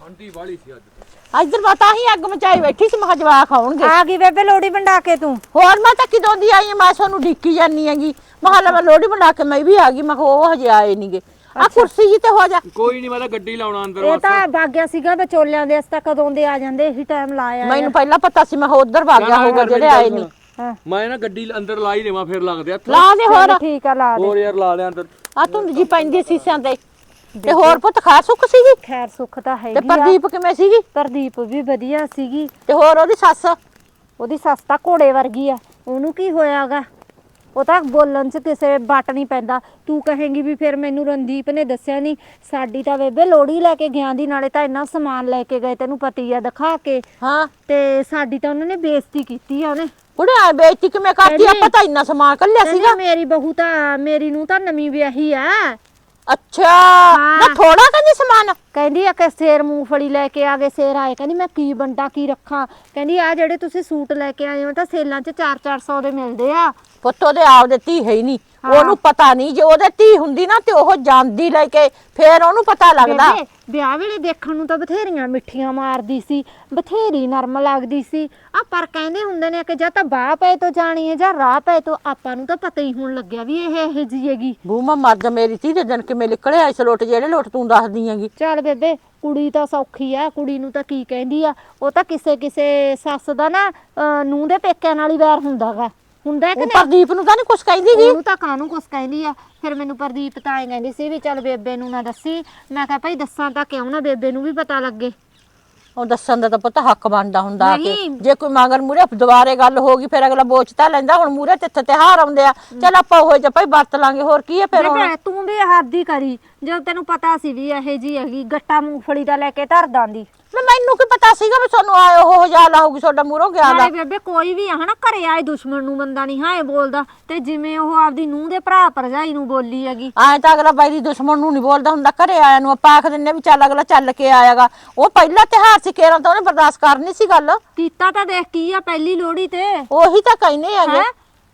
ਠੰਡੀ ਵਾਲੀ ਸੀ ਅੱਜ ਇੱਧਰ ਮੈਂ ਤਾਂ ਹੀ ਅੱਗ ਮਚਾਈ ਬੈਠੀ ਸੀ ਮੈਂ ਕਿਹਾ ਜਵਾਕ ਆਉਣਗੇ। ਆ ਗਈ ਬੇਬੇ ਲੋੜੀ ਵੰਡਾ ਕੇ ਤੂੰ। ਹੋਰ ਮੈਂ ਤਾਂ ਕਿਦੋਂ ਦੀ ਆਈ ਮੈਂ ਤੁਹਾਨੂੰ ਢੀਕੀ ਜਾਨੀ ਹੈਗੀ। ਮੈਂ ਹਾਲੇ ਮੈਂ ਲੋੜੀ ਬਣਾ ਕੇ ਮੈਂ ਵੀ ਆ ਗਈ ਮੈਂ ਕਿਹਾ ਉਹ ਹਜੇ ਆਏ ਨਹੀਂਗੇ ਆ ਕੁਰਸੀ ਜੀ ਤੇ ਹੋ ਜਾ। ਕੋਈ ਨਹੀਂ ਮੈਂ ਤਾਂ ਗੱਡੀ ਲਾਉਣਾ ਅੰਦਰ ਇਹ ਤਾਂ ਬਾਗਿਆ ਸੀਗਾ ਵਿਚੋਲਿਆਂ ਦੇ ਅਸ ਤਾਂ ਕਦੋਂ ਦੇ ਆ ਜਾਂਦੇ ਇਹੀ ਟਾਈਮ ਲਾਇਆ ਮੈਨੂੰ ਪਹਿਲਾਂ ਪਤਾ ਸੀ ਮੈਂ ਉਧਰ ਵਗ ਗਿਆ ਹੋਊਗਾ ਜਿਹੜੇ ਆਏ ਨਹੀਂ ਮੈਂ ਨਾ ਗੱਡੀ ਅੰਦਰ ਲਾ ਹੀ ਦੇਵਾਂ ਫਿਰ ਲੱਗਦੇ ਹੱਥ ਲਾ ਦੇ ਹੋਰ। ਠੀਕ ਆ ਲਾ ਦੇ। ਹੋਰ ਯਾਰ ਲਾ ਲਿਆ ਅੰਦਰ। ਆ ਧੁੰਦ ਜੀ ਪੈਂਦੀ ਸੀਸਿਆਂ ਤੇ। ਤੇ ਹੋਰ ਪੁੱਤ ਖਾ ਸੁੱਕ ਸੀਗੀ? ਖੈਰ ਸੁੱਖ ਤਾਂ ਤੇ ਹੈਗੀ ਆ। ਪ੍ਰਦੀਪ ਕਿਵੇਂ ਸੀਗੀ? ਪ੍ਰਦੀਪ ਵੀ ਵਧੀਆ ਸੀਗੀ। ਤੇ ਹੋਰ ਉਹਦੀ ਸੱਸ? ਉਹਦੀ ਸੱਸ ਤਾਂ ਘੋੜੇ ਵਰਗੀ ਆ। ਉਹਨੂੰ ਕੀ ਹੋਇਆਗਾ? ਉਹ ਤਾਂ ਬੋਲਣ 'ਚ ਕਿਸੇ ਵੱਟ ਨਹੀਂ ਪੈਂਦਾ। ਤੂੰ ਕਹੇਂਗੀ ਵੀ ਫਿਰ ਮੈਨੂੰ ਰਣਦੀਪ ਨੇ ਦੱਸਿਆ ਨਹੀਂ ਸਾਡੀ ਤਾਂ ਬੇਬੇ ਲੋੜੀ ਲੈ ਕੇ ਗਿਆ ਦੀ ਨਾਲੇ ਤਾਂ ਇੰਨਾ ਸਮਾਨ ਲੈ ਕੇ ਗਏ ਤੈਨੂੰ ਪਤੀ ਆ ਦਿਖਾ ਕੇ। ਹਾਂ। ਤੇ ਸਾਡੀ ਤਾਂ ਉਹਨਾਂ ਨੇ ਬੇਇੱਜ਼ਤੀ ਕੀਤੀ ਆ ਉਹਨੇ। ਕੁੜੇ ਆ ਬੇਇੱਜ਼ਤੀ ਕਿਵੇਂ ਕਰਤੀ? ਆਪਾਂ ਤਾਂ ਇੰਨਾ ਸਮਾਨ ਕੱਲਿਆ ਸੀਗਾ। ਕਹਿੰਦੀ ਮੇਰੀ ਬਹੂ ਤਾਂ ਮੇਰੀ ਨੂੰ ਤਾਂ ਨਵੀਂ ਵਿਆਹੀ ਆ। ਅੱਛਾ ਨਾ ਥੋੜਾ ਕਹਿੰਦੀ ਸਮਾਨ। ਕਹਿੰਦੀ ਆ ਕਿ ਸੇਰ ਮੂੰਗਫਲੀ ਲੈ ਕੇ ਆ ਗਏ ਸੇਰ ਆਏ। ਕਹਿੰਦੀ ਮੈਂ ਕੀ ਬੰਟਾ ਕੀ ਰੱਖਾਂ? ਕਹਿੰਦੀ ਆ ਜਿਹੜੇ ਤੁਸੀਂ ਸੂਟ ਲੈ ਕੇ ਆਏ ਹੋ ਤਾਂ ਸੇਲਾਂ 'ਚ 4-400 ਦੇ ਮਿਲਦੇ ਆ। ਪੁੱਤ ਉਹਦੇ ਆਪਦੇ ਧੀ ਹੈ ਹੀ ਨਹੀਂ। ਉਹਨੂੰ ਪਤਾ ਨਹੀਂ ਜੇ ਉਹਦੇ ਧੀ ਹੁੰਦੀ ਨਾ ਤੇ ਉਹ ਜਾਂਦੀ ਲੈ ਕੇ ਫੇਰ ਉਹਨੂੰ ਪਤਾ ਲੱਗਦਾ। ਬੇਬੇ, ਵਿਆਹ ਵੇਲੇ ਦੇਖਣ ਨੂੰ ਤਾਂ ਬਥੇਰੀਆਂ ਮਿੱਠੀਆਂ ਮਾਰਦੀ ਸੀ ਬਥੇਰੀ ਨਰਮ ਲੱਗਦੀ ਸੀ। ਆ ਪਰ ਕਹਿੰਦੇ ਹੁੰਦੇ ਨੇ ਕਿ ਜਾਂ ਤਾਂ ਬਾਹ ਪਏ ਤੋਂ ਜਾਣੀ ਹੈ ਜਾਂ ਰਾਹ ਪਏ ਤੋਂ ਆਪਾਂ ਨੂੰ ਤਾਂ ਪਤਾ ਹੀ ਹੋਣ ਲੱਗਿਆ ਵੀ ਇਹ ਇਹ ਜੀ ਹੈਗੀ। ਬੂਮਾ ਮਰ ਜਾ ਮੇਰੀ ਧੀ ਦੇ ਦਿਨ ਕਿਵੇਂ ਨਿਕਲਿਆ ਇਸ ਲੋਟ ਜਿਹੜੇ ਲੋਟ ਤੂੰ ਦੱਸਦੀ ਹੈਗੀ। ਚੱਲ ਬੇਬੇ ਕੁੜੀ ਤਾਂ ਸੌਖੀ ਆ ਕੁੜੀ ਨੂੰ ਤਾਂ ਕੀ ਕਹਿੰਦੀ ਆ? ਉਹ ਤਾਂ ਕਿਸੇ ਕਿਸੇ ਸੱਸ ਦਾ ਨਾ ਨੂੰਹ ਦੇ ਪੇਕਿਆਂ ਨਾਲ ਹੀ ਵੈਰ ਹੁੰਦਾਗਾ। ਹੁੰਦਾ ਕਿ ਉਹ ਨਹੀਂ? ਪ੍ਰਦੀਪ ਨੂੰ ਤਾਂ ਨਹੀਂ ਕੁਛ ਕਹਿੰਦੀ ਗੀ। ਉਹਨੂੰ ਤਾਂ ਕਾਹਨੂੰ ਕੁਛ ਕਹਿੰਦੀ ਆ? ਫਿਰ ਮੈਨੂੰ ਪ੍ਰਦੀਪ ਤਾਂ ਐਂ ਕਹਿੰਦੀ ਸੀ ਵੀ ਚੱਲ ਬੇਬੇ ਨੂੰ ਨਾ ਦੱਸੀ। ਮੈਂ ਕਿਹਾ ਭਾਈ ਦੱਸਾਂ ਤਾਂ ਕਿਉਂ ਨਾ ਬੇਬੇ ਨੂੰ ਵੀ ਪਤਾ ਲੱਗੇ। ਉਹ ਦੱਸਣ ਦਾ ਤਾਂ ਪੁੱਤ ਹੱਕ ਬਣਦਾ ਹੁੰਦਾ ਆ ਕੇ। ਨਹੀਂ। ਜੇ ਕੋਈ ਮਗਰ ਮੂਰੇ ਦੁਬਾਰੇ ਗੱਲ ਹੋ ਗਈ ਫਿਰ ਅਗਲਾ ਬੋਚਤਾ ਲੈਂਦਾ। ਹੁਣ ਮੂਰੇ ਤੇ ਤਿਹਾਰ ਆਉਂਦੇ ਆ। ਚੱਲ ਆਪਾਂ ਉਹ ਜਿਹਾ ਭਾਈ ਵਰਤ ਲਾਂਗੇ। ਹੋਰ ਕੀ ਹੈ ਫਿਰ ਹੁਣ? ਤੂੰ ਵੀ ਹੱਦੀ ਕਰੀ। ਜਦੋਂ ਤੈਨੂੰ ਪਤਾ ਸੀ ਵੀ ਇਹ ਜੀ ਹੈਗੀ ਗੱਟਾ ਮੂੰਗਫਲੀ ਦਾ ਲੈ ਕੇ ਧਰ ਦਾਂਦੀ। ਮੈਂ ਮੈਨੂੰ ਕੀ ਪਤਾ ਸੀਗਾ ਵੀ ਤੁਹਾਨੂੰ ਆਏ ਉਹ ਜਾ ਲਾਊਗੀ ਤੁਹਾਡਾ ਮੂਹਰੋਂ ਗਿਆ ਦਾ ਨਾਲੇ ਬੇਬੇ ਕੋਈ ਵੀ ਆ ਹਨਾ ਘਰੇ ਆਏ ਦੁਸ਼ਮਣ ਨੂੰ ਬੰਦਾ ਨਹੀਂ ਹਾਂ ਇਹ ਬੋਲਦਾ। ਤੇ ਜਿਵੇਂ ਉਹ ਆਪਦੀ ਨੂੰਹ ਦੇ ਭਰਾ ਭਰਜਾਈ ਨੂੰ ਬੋਲੀ ਹੈਗੀ। ਐਂ ਤਾਂ ਅਗਲਾ ਬਾਈ ਦੀ ਦੁਸ਼ਮਣ ਨੂੰ ਨਹੀਂ ਬੋਲਦਾ ਹੁੰਦਾ ਘਰੇ ਆਇਆ ਨੂੰ ਆਪਾਂ ਆਖ ਦਿੰਨੇ ਵੀ ਚੱਲ ਅਗਲਾ ਚੱਲ ਕੇ ਆਏਗਾ ਉਹ ਪਹਿਲਾ ਤਿਹਾਰ ਸੀ ਕੇਰਾਂ ਤਾਂ ਉਹਨੇ ਬਰਦਾਸ਼ਤ ਕਰਨੀ ਸੀ ਗੱਲ। ਕੀਤਾ ਤਾਂ ਦੇਖ ਕੀ ਆ ਪਹਿਲੀ ਲੋਹੜੀ ਤੇ। ਉਹੀ ਤਾਂ ਕਹਿੰਦੇ ਹੈਗੇ। ਹੈਂ?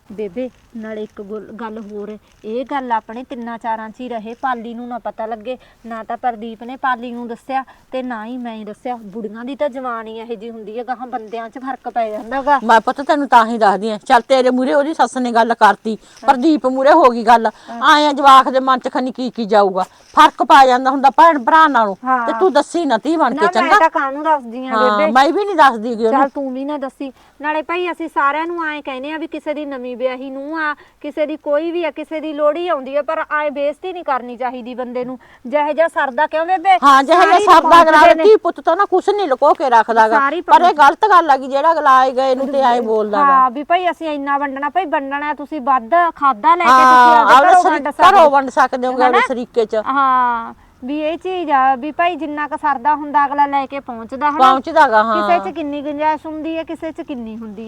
ਬੇਬੇ ਨਾਲੇ ਇੱਕ ਗੁਲ- ਗੱਲ ਹੋਰ ਇਹ ਗੱਲ ਆਪਣੇ ਤਿੰਨਾਂ ਚਾਰਾਂ ਚ ਹੀ ਰਹੇ ਪਾਲੀ ਨੂੰ ਨਾ ਪਤਾ ਲੱਗੇ ਨਾ ਤਾਂ ਪ੍ਰਦੀਪ ਨੇ ਪਾਲੀ ਨੂੰ ਦੱਸਿਆ ਤੇ ਨਾ ਹੀ ਮੈਂ ਹੀ ਦੱਸਿਆ। ਬੁੜੀਆਂ ਦੀ ਤਾਂ ਜਵਾਨੀ ਇਹੋ ਜੀ ਹੁੰਦੀ ਹੈ ਗਾਹਾਂ ਬੰਦਿਆਂ 'ਚ ਫ਼ਰਕ ਪੈ ਜਾਂਦਾਗਾ ਮੈਂ ਪੁੱਤ ਤੈਨੂੰ ਤਾਂ ਹੀ ਦੱਸਦੀ ਆ ਚੱਲ ਤੇਰੇ ਮੂਰੇ ਉਹਦੀ ਸੱਸ ਨੇ ਗੱਲ ਕਰਤੀ ਪ੍ਰਦੀਪ ਮੂਰੇ ਹੋ ਗਈ ਗੱਲ ਆਇਆ ਜਵਾਕ ਦੇ ਮਨ ਚ ਖਨੀ ਕੀ ਕੀ ਜਾਊਗਾ ਫ਼ਰਕ ਪਾ ਜਾਂਦਾ ਹੁੰਦਾ ਭੈਣ ਭਰਾ ਨਾਲੋਂ ਹਾਂ। ਤੇ ਤੂੰ ਦੱਸੀ ਨਾ ਤੀ ਬਣ ਨਾ ਕੇ ਮੈਂ ਚੰਗਾ। ਤਾਂ ਕਾਹਨੂੰ ਦੱਸਦੀ ਆ ਹਾਂ ਬੇਬੇ? ਮੈਂ ਵੀ ਨਹੀਂ ਦੱਸਦੀ ਗੀ ਉਹਨੂੰ। ਚੱਲ ਤੂੰ ਵੀ ਨਾ ਦੱਸੀ। ਨਾਲੇ ਭਾਈ ਅਸੀਂ ਸਾਰਿਆਂ ਨੂੰ ਐਂ ਕਹਿੰਦੇ ਆ ਵੀ ਕਿਸੇ ਦੀ ਨਵੀਂ ਵਿਆਹੀ ਨੂੰ ਆ ਕਿਸੇ ਦੀ ਕੋਈ ਵੀ ਆ ਕਿਸੇ ਦੀ ਲੋੜੀ ਆਉਂਦੀ ਆ ਪਰ ਐਂ ਬੇਇੱਜ਼ਤੀ ਨਹੀਂ ਕਰਨੀ ਚਾਹੀਦੀ ਬੰਦੇ ਨੂੰ। ਜਿਹੇ ਜਿਹਾ ਸਰਦਾ ਕਿਉਂ ਬੇਬੇ? ਹਾਂ ਜਿਹੇ ਸਾਰੀ ਜੇ ਪਹੁੰਚਦੇ ਨੇ। ਧੀ ਪੁੱਤ ਤੋਂ ਨਾ ਕੁਛ ਨਹੀਂ ਲੁਕੋ ਕੇ ਰੱਖਦਾਗਾ। ਸਾਰੀ ਪਰ ਇਹ ਗਲਤ ਗੱਲ ਆ ਕਿ ਜਿਹੜਾ ਅਗਲਾ ਆਏ ਗਏ ਨੂੰ ਤੇ ਆਏ ਬੋਲਦਾ ਵਾ ਹਾਂ ਵੀ ਭਾਈ ਅਸੀਂ ਇੰਨਾ ਵੰਡਣਾ ਭਾਈ ਵੰਡਣਾ ਤੁਸੀਂ ਵੱਧ ਖਾਦਾ ਲੈ ਕੇ ਹਾਂ ਤੁਸੀਂ ਆਪਦੇ ਘਰੋਂ ਵੰਡ ਸਕਦੇ। ਘਰੋਂ ਵੰਡ ਸਕਦੇ ਹੋਗੇ ਆਪਣੇ ਹਨਾ? ਸਰੀਕੇ ਚ। ਹਾਂ ਵੀ ਇਹ ਚੀਜ਼ ਆ ਵੀ ਭਾਈ ਜਿੰਨਾ ਕ ਸਰਦਾ ਹੁੰਦਾ ਅਗਲਾ ਲੈ ਕੇ ਪਹੁੰਚਦਾ ਹਨਾ? ਪਹੁੰਚਦਾਗਾ ਹਾਂ। ਕਿਸੇ 'ਚ ਕਿੰਨੀ ਗੁੰਜਾਇਸ਼ ਹੁੰਦੀ ਹੈ ਕਿਸੇ 'ਚ ਕਿੰਨੀ ਹੁੰਦੀ ਹੈ।